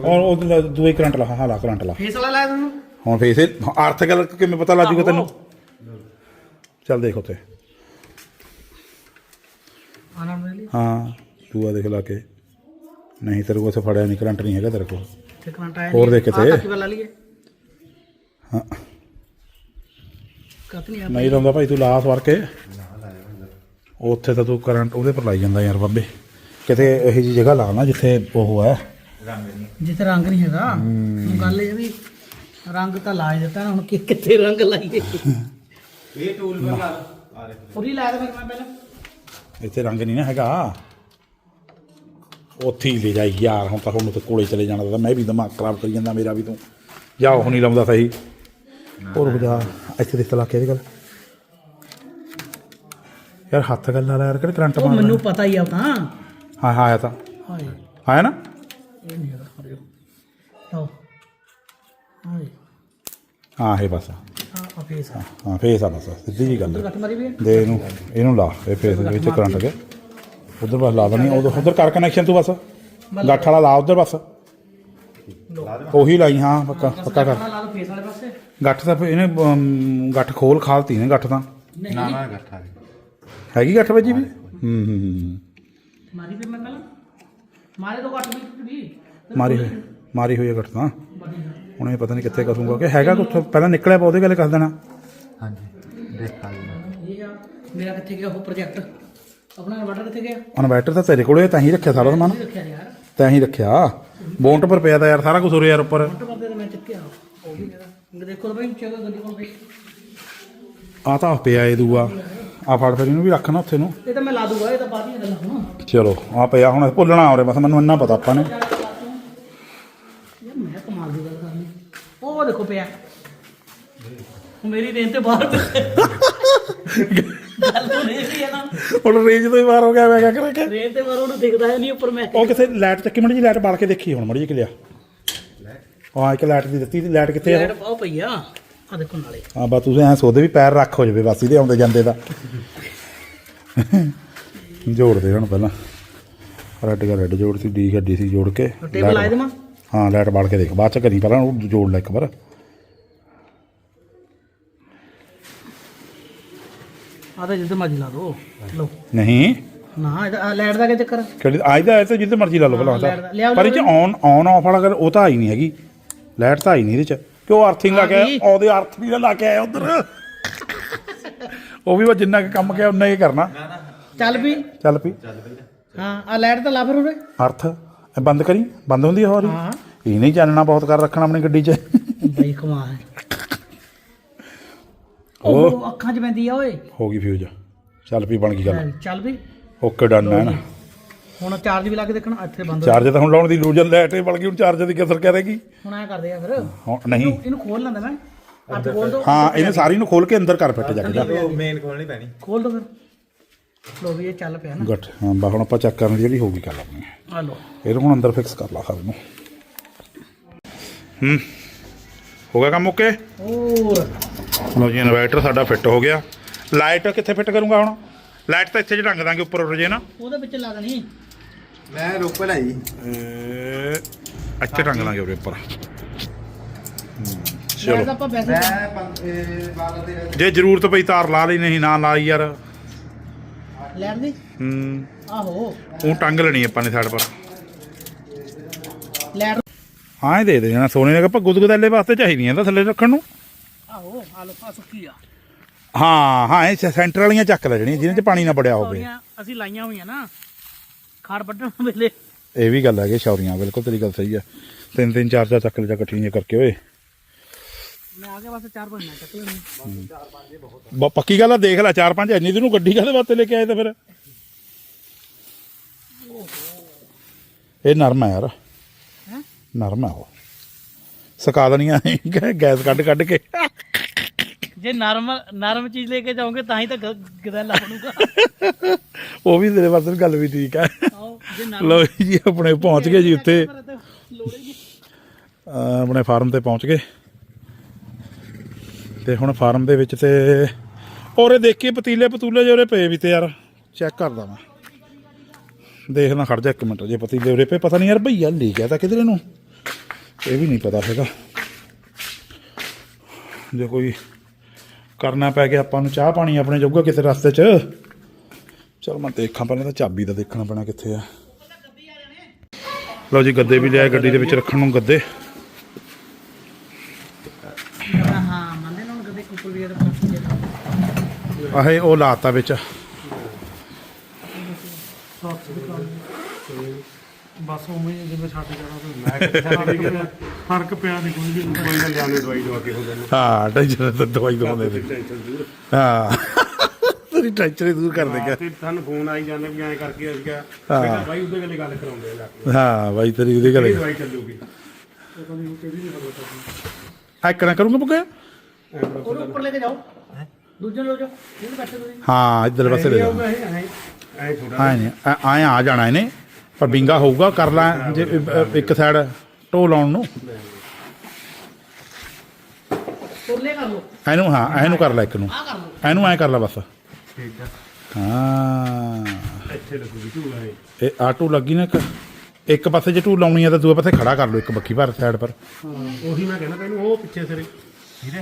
Speaker 1: ਔਰ ਉਹ ਦੂਏ ਕਰੰਟ ਲਾ ਹਾਂ ਲਾ ਕਰੰਟ ਲਾ।
Speaker 4: ਫੇਸ ਵਾਲਾ ਲਾਇਆ ਤੁਹਾਨੂੰ
Speaker 1: ਹੁਣ ਫੇਸ ਅਰਥ ਗੱਲ ਕਿਵੇਂ ਪਤਾ ਲੱਗ ਜੂਗਾ ਤੈਨੂੰ? ਚੱਲ ਦੇਖ ਉੱਥੇ।
Speaker 4: ਆਣਾ ਮੇਰੇ ਲਈ?
Speaker 1: ਹਾਂ ਦੂਆ ਦੇਖ ਲਾ ਕੇ। ਨਹੀਂ ਤੇਰੇ ਕੋਲ ਉੱਥੇ ਫੜਿਆ ਨਹੀਂ ਕਰੰਟ ਨਹੀਂ ਹੈਗਾ ਤੇਰੇ ਕੋਲ।
Speaker 4: ਤੇ ਕਰੰਟ ਆਇਆ
Speaker 1: ਹੋਰ ਦੇਖ ਕਿਤੇ।
Speaker 4: ਤਾਕੀ ਵਾਲਾ ਲਈਏ।
Speaker 1: ਹਾਂ।
Speaker 4: ਕੱਤ ਨਹੀਂ ਆ
Speaker 1: ਨਹੀਂ ਲਾਉਂਦਾ ਭਾਈ ਤੂੰ ਲਾ ਸਵਾਰ ਕੇ। ਉੱਥੇ ਤਾਂ ਤੂੰ ਕਰੰਟ ਉਹਦੇ ਪਰ ਲਾਈ ਜਾਂਦਾ ਯਾਰ ਬਾਬੇ। ਕਿਤੇ ਇਹੋ ਜੀ ਜਗ੍ਹਾ ਲਾ ਨਾ ਜਿੱਥੇ ਉਹ ਹੈ।
Speaker 4: ਜਿੱਥੇ ਰੰਗ ਨਹੀਂ ਹੈਗਾ। ਹੁਣ ਗੱਲ ਇਹ ਵੀ ਰੰਗ ਤਾਂ ਲਾ ਹੀ ਦਿੱਤਾ ਨਾ ਹੁਣ ਕਿ- ਕਿੱਥੇ ਰੰਗ ਲਾਈਏ।
Speaker 5: ਇਹ ਟੂਲ ਪਰ ਲਾ ਲਓ ਆ
Speaker 4: ਪੂਰੀ ਤਾਂ ਫਿਰ ਮੈਂ ਪਹਿਲਾਂ।
Speaker 1: ਇੱਥੇ ਰੰਗ ਨਹੀਂ ਨਾ ਹੈਗਾ। ਉੱਥੇ ਹੀ ਲੈ ਜਾ ਯਾਰ ਹੁਣ ਤਾਂ ਹੁਣ ਤੇ ਕੋਲੇ ਚਲੇ ਜਾਣਾ ਤਾਂ ਮੈਂ ਵੀ ਦਿਮਾਗ ਖਰਾਬ ਕਰੀ ਜਾਂਦਾ ਮੇਰਾ ਵੀ ਤੂੰ। ਜਾ ਉਹ ਨਹੀਂ ਲਾਉਂਦਾ ਸਹੀ। ਹੋਰ ਰੁਕ ਜਾ ਇੱਥੇ ਦੇਖ ਲਾ ਕੇ ਇਹਦੇ ਗੱਲ। ਯਾਰ ਹੱਥ ਗੱਲ ਲਾ ਯਾਰ ਕਿਹੜੇ ਕਰੰਟ
Speaker 4: ਉਹ
Speaker 1: ਮਾਰਦਾ
Speaker 4: ਮੈਨੂੰ ਪਤਾ ਹੀ ਆ ਤਾਂ।
Speaker 1: ਹਾਂ ਹਾਂ ਆਇਆ ਤਾਂ।
Speaker 4: ਹਾਏ।
Speaker 1: ਆਇਆ ਨਾ?
Speaker 4: ਇਹ ਨਹੀਂ ਹੈਗਾ ਹਰਿਓ ਲਓ। ਹਾਏ।
Speaker 1: ਹਾਂ ਇਹ ਬਸ
Speaker 4: ਆ। ਫੇਸ ਆ।
Speaker 1: ਹਾਂ ਫੇਸ ਆ ਬਸ ਸਿੱਧੀ ਜੀ ਗੱਲ ਹੈ।
Speaker 4: ਗੱਠ ਮਾਰੀ ਵੀ ਹੈ?
Speaker 1: ਦੇ ਇਹਨੂੰ ਇਹਨੂੰ ਲਾ ਇਹ ਫੇਸ ਦੇ ਵਿੱਚ ਕਰੰਟ ਕੇ ਉਧਰ ਬਸ ਲਾ ਦਣੀ ਉਧਰ ਉਧਰ ਕਰ ਕਨੈਕਸ਼ਨ ਤੂੰ ਬਸ। ਗੱਠ ਵਾਲਾ ਲਾ ਉਧਰ ਬਸ। ਉਹੀ ਲਾਈ ਹਾਂ ਪੱਕਾ ਪੱਕਾ ਕਰ।
Speaker 4: ਲਾ ਲਓ ਫੇਸ ਵਾਲੇ ਪਾਸੇ।
Speaker 1: ਗੱਠ ਤਾਂ ਫਿਰ ਇਹਨੇ ਅਮ, ਗੱਠ ਖੋਲ ਖਾਲਤੀ ਨੇ ਗੱਠ ਤਾਂ।
Speaker 4: ਨਹੀਂ।
Speaker 5: ਨਾ ਨਾ ਇਕੱਠਾ ਦੇ
Speaker 1: ਹੈਗੀ ਗੱਠ ਵੱਜੀ ਵੀ? ਹੂੰ ਹੂੰ ਹੂੰ
Speaker 4: ਮਾਰੀ ਫਿਰ ਮੈਂ ਪਹਿਲਾਂ। ਮਾਰੇ ਤੋਂ ਘੱਟ ਵੀ ਵੀ।
Speaker 1: ਮਾਰੀ ਹੋਈ ਮਾਰੀ ਹੋਈ ਹੈ ਤਾਂ। ਹੁਣ ਇਹ ਪਤਾ ਨਹੀਂ ਕਿੱਥੇ ਕਸੂੰਗਾ ਕਿ ਹੈਗਾ ਕੁਛ। ਪਹਿਲਾਂ ਨਿਕਲਿਆ ਪਾ ਉਹਦੇ ਗੱਲ ਕਰ ਦੇਣਾ।
Speaker 5: ਹਾਂਜੀ ਦੇਖਾ
Speaker 4: ਇਹ ਆ ਮੇਰਾ ਕਿੱਥੇ ਗਿਆ ਉਹ ਪ੍ਰੋਜੈਕਟ ਆਪਣਾ ਇਨਵਰਟਰ ਕਿੱਥੇ ਗਿਆ?
Speaker 1: ਇਨਵੈਟਰ ਤਾਂ ਤੇਰੇ ਕੋਲੇ ਤਾਂ ਹੀ ਰੱਖਿਆ ਸਾਰਾ ਸਮਾਨ।
Speaker 4: ਰੱਖਿਆ ਯਾਰ।
Speaker 1: ਤਾਂ ਹੀ ਰੱਖਿਆ। ਬੋਂਟ ਪਰ ਪਿਆ ਤਾਂ ਯਾਰ ਸਾਰਾ ਕੁਝ ਉਰੇ ਯਾਰ ਉੱਪਰ।
Speaker 4: ਫੋਟੋ ਕਰਦੇ ਤੇ ਮੈਂ ਚੱਕਿਆ। ਉਹ ਵੀ ਮੇਰਾ ਦੇਖੋ ਤਾਂ ਭਾਈ ਚੇਕ ਗੱਡੀ ਕੋਲ ਪਈ
Speaker 1: ਆ ਤਾਂ ਪਿਆ ਇਹ ਦੂਆ। ਆ ਫੜ ਫਿਰ ਇਹਨੂੰ ਵੀ ਰੱਖਣਾ ਉੱਥੇ ਨੂੰ।
Speaker 4: ਇਹ ਤਾਂ ਮੈਂ ਲਾ ਦੂੰਗਾ ਇਹ ਤਾਂ ਬਾਅਦ ਦੀਆਂ ਗੱਲਾਂ ਹੁਣ।
Speaker 1: ਚਲੋ ਆ ਪਿਆ ਹੁਣ ਭੁੱਲਣਾ ਔਰੇ ਬਸ ਮੈਨੂੰ ਇੰਨਾ ਪਤਾ ਆਪਾਂ ਨੇ।
Speaker 4: ਯਾਰ ਮੈਂ ਕਮਾਲ ਦੀ ਗੱਲ ਕਰਨੀ ਉਹ ਦੇਖੋ ਪਿਆ। ਉਹ ਮੇਰੀ ਰੇਂਜ ਤੇ ਬਾਹਰ ਗੱਲ ਤਾਂ ਨਹੀਂ ਸੀ ਨਾ
Speaker 1: ਹੁਣ ਰੇਂਜ ਤੋਂ ਹੀ ਬਾਹਰ ਹੋ ਗਿਆ ਮੈਂ ਕਿਆ ਕਰਾਂ ਕਿ
Speaker 4: ਰੇਂਜ ਤੇ ਬਾਹਰ ਉਹਨੂੰ ਦਿਖਦਾ ਨਹੀਂ ਉੱਪਰ ਮੈਂ।
Speaker 1: ਉਹ ਕਿਥੇ ਲਾਈਟ ਚੱਕੀ ਮੜੀ ਜੀ ਲਾਈਟ ਬਾਲ ਕੇ ਦੇਖੀ ਹੁਣ ਮੜੀ ਜੀ ਕਿਲਿਆ ਹਾਂ ਇੱਕ ਲਾਈਟ ਦੀ ਦਿੱਤੀ ਲਾਈਟ ਕਿੱਥੇ ਆ?
Speaker 4: ਪਾਓ ਪਈ ਆ। ਆ ਦੇਖੋ ਨਾਲੇ।
Speaker 1: ਹਾਂ ਬਸ ਤੁਸੀਂ ਐ ਸੋਦੇ ਵੀ ਪੈਰ ਰੱਖ ਹੋ ਜਾਵੇ ਬਸ ਇਹਦੇ ਆਉਂਦੇ ਜਾਂਦੇ ਦਾ ਜੋੜ ਦੇ ਹੁਣ ਪਹਿਲਾਂ। ਰੈੱਡ ਦਾ ਰੈੱਡ ਜੋੜਤੀ ਡੀ ਗੱਡੀ ਸੀ ਜੋੜ ਕੇ।
Speaker 4: ਟੇਬਲ ਲਾਏ ਦੇਵਾਂ
Speaker 1: ਹਾਂ ਲਾਈਟ ਬਾਲ ਕੇ ਦੇਖ ਬਾਅਦ ਚ ਕਰੀ ਪਹਿਲਾਂ ਉਹ ਜੋੜ ਲੈ ਇੱਕ ਵਾਰ।
Speaker 4: ਆ ਤਾਂ ਜਿੱਦ ਮਰਜ਼ੀ ਲਾ ਦੋ। ਲਓ।
Speaker 1: ਨਹੀਂ।
Speaker 4: ਨਾ ਇਹਦਾ ਲੈਟ ਦਾ ਕੀ ਚੱਕਰ?
Speaker 1: ਕਿਹੜੀ ਅੱਜ ਦਾ ਤੇ ਜਿੱਦੇ ਮਰਜ਼ੀ ਲਾ ਲਓ
Speaker 4: ਲਿਆਓ,
Speaker 1: ਪਰ ਇਹ ਚ। ਔਨ ਔਨ ਆਫ ਵਾਲਾ ਕਰ ਉਹ ਤਾਂ ਆਈ ਨਹੀਂ ਹੈਗੀ। ਲਾਈਟ ਤਾਂ ਆਈ ਨਹੀਂ ਇਹਦੇ ਚ। ਕਿਉਂ ਅਰਥਿੰਗ ਲਾ ਕੇ। ਉਹਦੇ ਅਰਥ ਵੀ ਲਾ ਕੇ ਆਇਆ ਉਧਰ। ਉਹ ਵੀ ਬਸ ਜਿੰਨਾ ਕੁ ਕੰਮ ਕਿਹਾ ਉਨਾ ਹੀ ਕਰਨਾ।
Speaker 4: ਚੱਲ ਵੀ।
Speaker 1: ਚੱਲ ਪਈ
Speaker 4: ਹਾਂ ਆ ਲਾਈਟ ਤਾਂ ਲਾ ਫਿਰ ਉਰੇ।
Speaker 1: ਅਰਥ ਇਹ ਬੰਦ ਕਰੀ ਬੰਦ ਹੁੰਦੀ ਹੈ ਹੋਰ
Speaker 4: ਹਾਂ।
Speaker 1: ਇਹ ਨਹੀਂ ਚਾਨਣਾ ਬਹੁਤ ਕਰ ਰੱਖਣਾ ਆਪਣੀ ਗੱਡੀ 'ਚ।
Speaker 4: ਬਈ ਕਮਾ ਹੈ। ਉਹ ਅੱਖਾਂ 'ਚ ਪੈਂਦੀ ਆ ਓਏ।
Speaker 1: ਹੋ ਗਈ ਫਿਊਜ਼ ਚੱਲ ਪਈ ਬਣ ਗਈ ਗੱਲ।
Speaker 4: ਚੱਲ ਵੀ।
Speaker 1: ਓਕੇ ਡਨ ਹੈ ਨਾ
Speaker 4: ਹੁਣ ਚਾਰਜ ਵੀ ਲਾ ਕੇ ਦੇਖਣਾ ਇੱਥੇ ਬੰਦ ਹੋ
Speaker 1: ਚਾਰਜ ਤਾਂ ਹੁਣ ਲਾਉਣ ਦੀ ਲੂਜਨ ਲਾਈਟ ਹੀ ਬਣ ਗਈ ਹੁਣ ਚਾਰਜ ਦੀ ਕਸਰ ਕਰੇਗੀ
Speaker 4: ਹੁਣ ਐ ਕਰਦੇ ਆ ਫਿਰ।
Speaker 1: ਹੁਣ ਨਹੀਂ।
Speaker 4: ਇਹਨੂੰ ਖੋਲ ਲੈਂਦਾ ਮੈਂ। ਅੱਧ ਖੋਲ ਦੋ।
Speaker 1: ਹਾਂ ਇਹਨੇ ਸਾਰੀ ਨੂੰ ਖੋਲ ਕੇ ਅੰਦਰ ਕਰ ਫਿੱਟ ਜਾ ਕੇ ਜਾ।
Speaker 5: ਉਹ ਮੇਨ ਖੋਲਣੀ ਪੈਣੀ।
Speaker 4: ਖੋਲ ਦੋ ਫਿਰ। ਲੋ ਵੀ ਇਹ ਚੱਲ ਪਿਆ ਨਾ।
Speaker 1: ਗੱਠ ਹਾਂ ਬਾ ਹੁਣ ਆਪਾਂ ਚੈੱਕ ਕਰਨ ਦੀ ਜਿਹੜੀ ਹੋਊਗੀ ਗੱਲ ਆਪਣੀ।
Speaker 4: ਆ ਲੋ
Speaker 1: ਇਹਨੂੰ ਹੁਣ ਅੰਦਰ ਫਿਕਸ ਕਰ ਲਾ ਸਭ ਨੂੰ। ਹੂੰ। ਹੋ ਗਿਆ ਕੰਮ ਓਕੇ
Speaker 4: ਹੋਰ।
Speaker 1: ਲਓ ਜੀ ਇਨਵਰਟਰ ਸਾਡਾ ਫਿੱਟ ਹੋ ਗਿਆ। ਲਾਈਟ ਕਿੱਥੇ ਫਿੱਟ ਕਰੂੰਗਾ ਹੁਣ? ਲਾਈਟ ਤਾਂ ਇੱਥੇ ਜ ਢੰਗ ਦਾਂਗੇ ਉੱਪਰ ਉੱਠ ਜੇ ਨਾ।
Speaker 4: ਉਹਦੇ ਵਿੱਚ ਲਾ ਦੇਣੀ।
Speaker 5: ਮੈਂ ਰੋਪੜ ਆਈ
Speaker 1: ਇਹ ਇੱਥੇ ਢੰਗ ਦਾਂਗੇ ਉਹਦੇ ਉੱਪਰ। ਚਲੋ।
Speaker 4: ਆਪਾਂ ਵੈਸੇ
Speaker 5: ਮੈਂ ਦੇ
Speaker 1: ਜੇ ਜ਼ਰੂਰਤ ਪਈ ਤਾਰ ਲਾ ਲਈ ਨਹੀਂ ਨਾ ਲਾਈ ਯਾਰ।
Speaker 4: ਲੈਟ ਦੀ।
Speaker 1: ਹੂੰ।
Speaker 4: ਆਹੋ।
Speaker 1: ਉਹ ਟੰਗ ਲੈਣੀ ਆਪਾਂ ਨੇ ਸਾਈਡ ਪਰ।
Speaker 4: ਲੈਟ
Speaker 1: ਹਾਂ ਇਹ ਦੇ ਦੇ ਨਾ ਸੋਨੇ ਨੇ ਆਪਾਂ ਗੁਦਗੁਦਾਲੇ ਵਾਸਤੇ ਚਾਹੀਦੀਆਂ ਤਾਂ ਥੱਲੇ ਰੱਖਣ ਨੂੰ।
Speaker 4: ਆਹੋ ਆਲੋ ਆ ਸੁੱਕੀ ਆ।
Speaker 1: ਹਾਂ ਹਾਂ ਇਹ ਸੈਂਟਰ ਵਾਲੀਆਂ ਚੱਕ ਲੈ ਜਿਹੜੀਆਂ ਜਿਹਨਾਂ 'ਚ ਪਾਣੀ ਨਾ ਬੜਿਆ ਹੋਵੇ।
Speaker 4: ਅਸੀਂ ਲਾਈਆਂ ਹੋਈਆਂ ਨਾ। ਖਾੜ ਵੱਢਣ ਵੇਲੇ
Speaker 1: ਇਹ ਵੀ ਗੱਲ ਹੈਗੀ ਸ਼ੌਰੀਆਂ ਬਿਲਕੁਲ ਤੇਰੀ ਗੱਲ ਸਹੀ ਆ। ਤਿੰਨ ਤਿੰਨ ਚਾਰ ਚਾਰ ਚੱਕ ਲੈ ਜਾ ਇਕੱਠੀਆਂ ਕਰਕੇ ਓਏ।
Speaker 4: ਮੈਂ ਆ ਕੇ ਬਸ ਚਾਰ ਪੰਜ ਚੱਕ ਲੈਣੇ
Speaker 1: ਬ- ਪੱਕੀ ਗੱਲ ਆ ਦੇਖ ਲੈ ਚਾਰ ਪੰਜ ਇੰਨੀ ਦਿਨ ਗੱਡੀ ਕਾਹਦੇ ਵਾਸਤੇ ਲੈ ਕੇ ਆਏ ਤਾਂ ਫਿਰ? ਇਹ ਨਰਮ ਆ ਯਾਰ।
Speaker 4: ਹੈਂ?
Speaker 1: ਨਰਮ ਆ ਉਹ। ਸਕਾ ਦਣੀਆਂ ਗੈਸ ਕੱਢ ਕੱਢ ਕੇ।
Speaker 4: ਜੇ ਨਰਮ ਨਰਮ ਚੀਜ਼ ਲੈ ਕੇ ਜਾਓਗੇ ਤਾਂ ਹੀ ਤਾਂ ਗਦੈਲਾ ਬਣੂਗਾ।
Speaker 1: ਉਹ ਵੀ ਤੇਰੇ ਵਾਸਤੇ ਗੱਲ ਵੀ ਠੀਕ ਆ ਲੋ ਜੀ ਆਪਣੇ ਪਹੁੰਚ ਗਏ ਜੀ ਉੱਤੇ ਆਪਣੇ ਫਾਰਮ ਤੇ ਪਹੁੰਚ ਗਏ। ਤੇ ਹੁਣ ਫਾਰਮ ਦੇ ਵਿੱਚ ਤੇ ਔਰੇ ਦੇਖੀ ਪਤੀਲੇ ਪਤੂਲੇ ਜਿਹੇ ਉਰੇ ਪਏ ਵੀ ਤੇ ਯਾਰ ਚੈੱਕ ਕਰਦਾ ਮੈਂ। ਦੇਖਣਾ ਖੜ ਜਾ ਇੱਕ ਮਿੰਟ ਜੇ ਪਤੀਲੇ ਉਰੇ ਪਏ ਪਤਾ ਨਹੀਂ ਯਾਰ ਭਈਆ ਲੈ ਗਿਆ ਤਾਂ ਕਿਧਰੇ ਨੂੰ। ਇਹ ਵੀ ਨਹੀਂ ਪਤਾ ਹੈਗਾ। ਜੇ ਕੋਈ ਕਰਨਾ ਪੈ ਗਿਆ ਆਪਾਂ ਨੂੰ ਚਾਹ ਪਾਣੀ ਆਪਣੇ ਜੋਗਾ ਕਿਤੇ ਰਸਤੇ 'ਚ। ਚਲ ਮੈਂ ਦੇਖਾਂ ਪਹਿਲਾਂ ਤਾਂ ਚਾਬੀ ਦਾ ਦੇਖਣਾ ਪੈਣਾ ਕਿੱਥੇ ਆ। ਲਓ ਜੀ ਗੱਦੇ ਵੀ ਲਿਆਏ ਗੱਡੀ ਦੇ ਵਿੱਚ ਰੱਖਣ ਨੂੰ ਗੱਦੇ। ਆਹੇ ਉਹ ਲਾਤਾ ਵਿੱਚ।
Speaker 6: ਬਸ ਉਵੇਂ ਹੀ ਜਿਵੇਂ ਛੱਡ ਜਾਣਾ ਤੇ ਮੈਂ ਫ਼ਰਕ ਪਿਆ ਨਹੀਂ ਕੋਈ ਵੀ। ਕੋਈ ਨਾ ਲਿਆਣੇ ਦਵਾਈ ਦਵਾ ਕੇ ਹੁੰਦੇ ਨੇ
Speaker 1: ਹਾਂ ਟੈਨਸ਼ਨ ਤਾਂ ਦਵਾਈ ਦਵਾਉਂਦੇ ਨੇ। ਹਾਂ। ਤੇਰੀ ਟੈਨਸ਼ਨ ਹੀ ਦੂਰ ਕਰ ਦੇਗਾ
Speaker 6: ਤੇ ਤੁਹਾਨੂੰ ਫੋਨ ਆਈ ਜਾਂਦੇ ਵੀ ਐਂ ਕਰਕੇ ਅਸੀਂ ਕਿਹਾ
Speaker 1: ਹਾਂ।
Speaker 6: ਬਾਈ ਉਹਦੇ ਗੱਲੇ ਗੱਲ ਕਰਾਉਂਦੇ ਆ
Speaker 1: ਹਾਂ ਬਾਈ ਤੇਰੀ ਉਹਦੀ ਗੱਲ।
Speaker 6: ਦਵਾਈ ਚੱਲੂਗੀ?
Speaker 1: ਐਕਣਾ ਕਰੂੰਗਾ ਬੁੱਕੇ
Speaker 4: ਉਹਨੂੰ ਉੱਪਰ ਲੈ ਕੇ ਜਾਓ। ਦੂਜੇ ਲੋ ਜਾਓ ਇਹਨੂੰ ਬੈਠੇ ਤੁਸੀਂ।
Speaker 1: ਹਾਂ ਇੱਧਰ ਪਾਸੇ ਲੈ ਜਾ।
Speaker 6: ਐ ਐ ਥੋੜਾ
Speaker 1: ਆਏ ਆ ਜਾਣਾ ਇਹਨੇ। ਪਰ ਬਿੰਗਾ ਹੋਊਗਾ ਕਰ ਲੈ ਜੇ ਅ- ਇੱਕ ਸਾਈਡ ਢੋ ਲਾਉਣ ਨੂੰ।
Speaker 4: ਉਰਲੇ ਕਰ ਲਓ।
Speaker 1: ਇਹਨੂੰ ਹਾਂ ਇਹਨੂੰ ਕਰ ਲੈ ਇੱਕ ਨੂੰ।
Speaker 4: ਆ ਕਰ ਲਓ।
Speaker 1: ਇਹਨੂੰ ਐ ਕਰ ਲੈ ਬਸ।
Speaker 6: ਠੀਕ ਆ।
Speaker 1: ਹਾਂ।
Speaker 6: ਇੱਥੇ ਲੱਗੂਗੀ ਝੂਲਾ ਇਹ
Speaker 1: ਇਹ ਆਟੂ ਲੱਗੀ ਨਾ ਇੱਕ। ਇੱਕ ਪਾਸੇ ਜੇ ਟੂ ਲਾਉਣੀ ਆ ਤਾਂ ਦੂਏ ਪਾਸੇ ਖੜਾ ਕਰ ਲਓ ਇੱਕ ਬੱਕੀ ਪਰ ਸਾਈਡ ਪਰ।
Speaker 6: ਉਹੀ ਮੈਂ ਕਹਿੰਦਾ ਤੈਨੂੰ ਉਹ ਪਿੱਛੇ ਸਿਰੇ। ਠੀਕ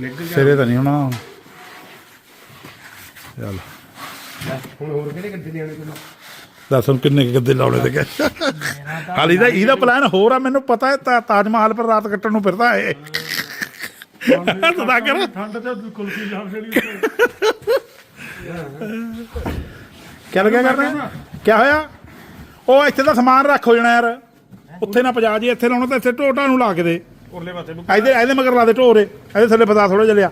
Speaker 6: ਨਿੱਘ ਗਿਆ
Speaker 1: ਸਿਰੇ ਤਾਂ ਨਹੀਂ ਹੋਣਾ। ਚੱਲ।
Speaker 6: ਹੁਣ ਹੋਰ ਕਿਹੜੇ ਗੱਡੇ ਲਿਆਣੇ ਤੈਨੂੰ?
Speaker 1: ਦੱਸ ਹੁਣ ਕਿੰਨੇ ਕੁ ਗੱਦੇ ਲਾਉਣੇ ਤੇ ਗਏ ਹਾਲੀ ਦਾ ਇਹਦਾ ਪਲਾਨ ਹੋਰ ਆ ਮੈਨੂੰ ਪਤਾ ਹੈ ਤਾਜ ਮਹਿਲ ਪਰ ਰਾਤ ਕੱਟਣ ਨੂੰ ਫਿਰਦਾ ਏ
Speaker 6: ਠੰਡ ਤੇ ਕੁਲਫੀ ਜਾਮ ਜਿਹੜੀ
Speaker 1: ਕਿਆ ਲੱਗਿਆ ਕਰਨਾ? ਕਿਆ ਹੋਇਆ? ਉਹ ਇੱਥੇ ਤਾਂ ਸਮਾਨ ਰੱਖ ਹੋ ਜਾਣਾ ਯਾਰ। ਉੱਥੇ ਨਾ ਪਜਾ ਜੀ ਇੱਥੇ ਲਾਉਣਾ ਤਾਂ ਇੱਥੇ ਢੋਟਾ ਨੂੰ ਲਾ ਕੇ ਦੇ।
Speaker 6: ਉਰਲੇ ਪਾਸੇ
Speaker 1: ਇਹਦੇ ਇਹਦੇ ਮਗਰ ਲਾ ਦੇ ਢੋਰੇ। ਇਹਦੇ ਥੱਲੇ ਫਸਾ ਥੋੜਾ ਜਿਹਾ ਲਿਆ।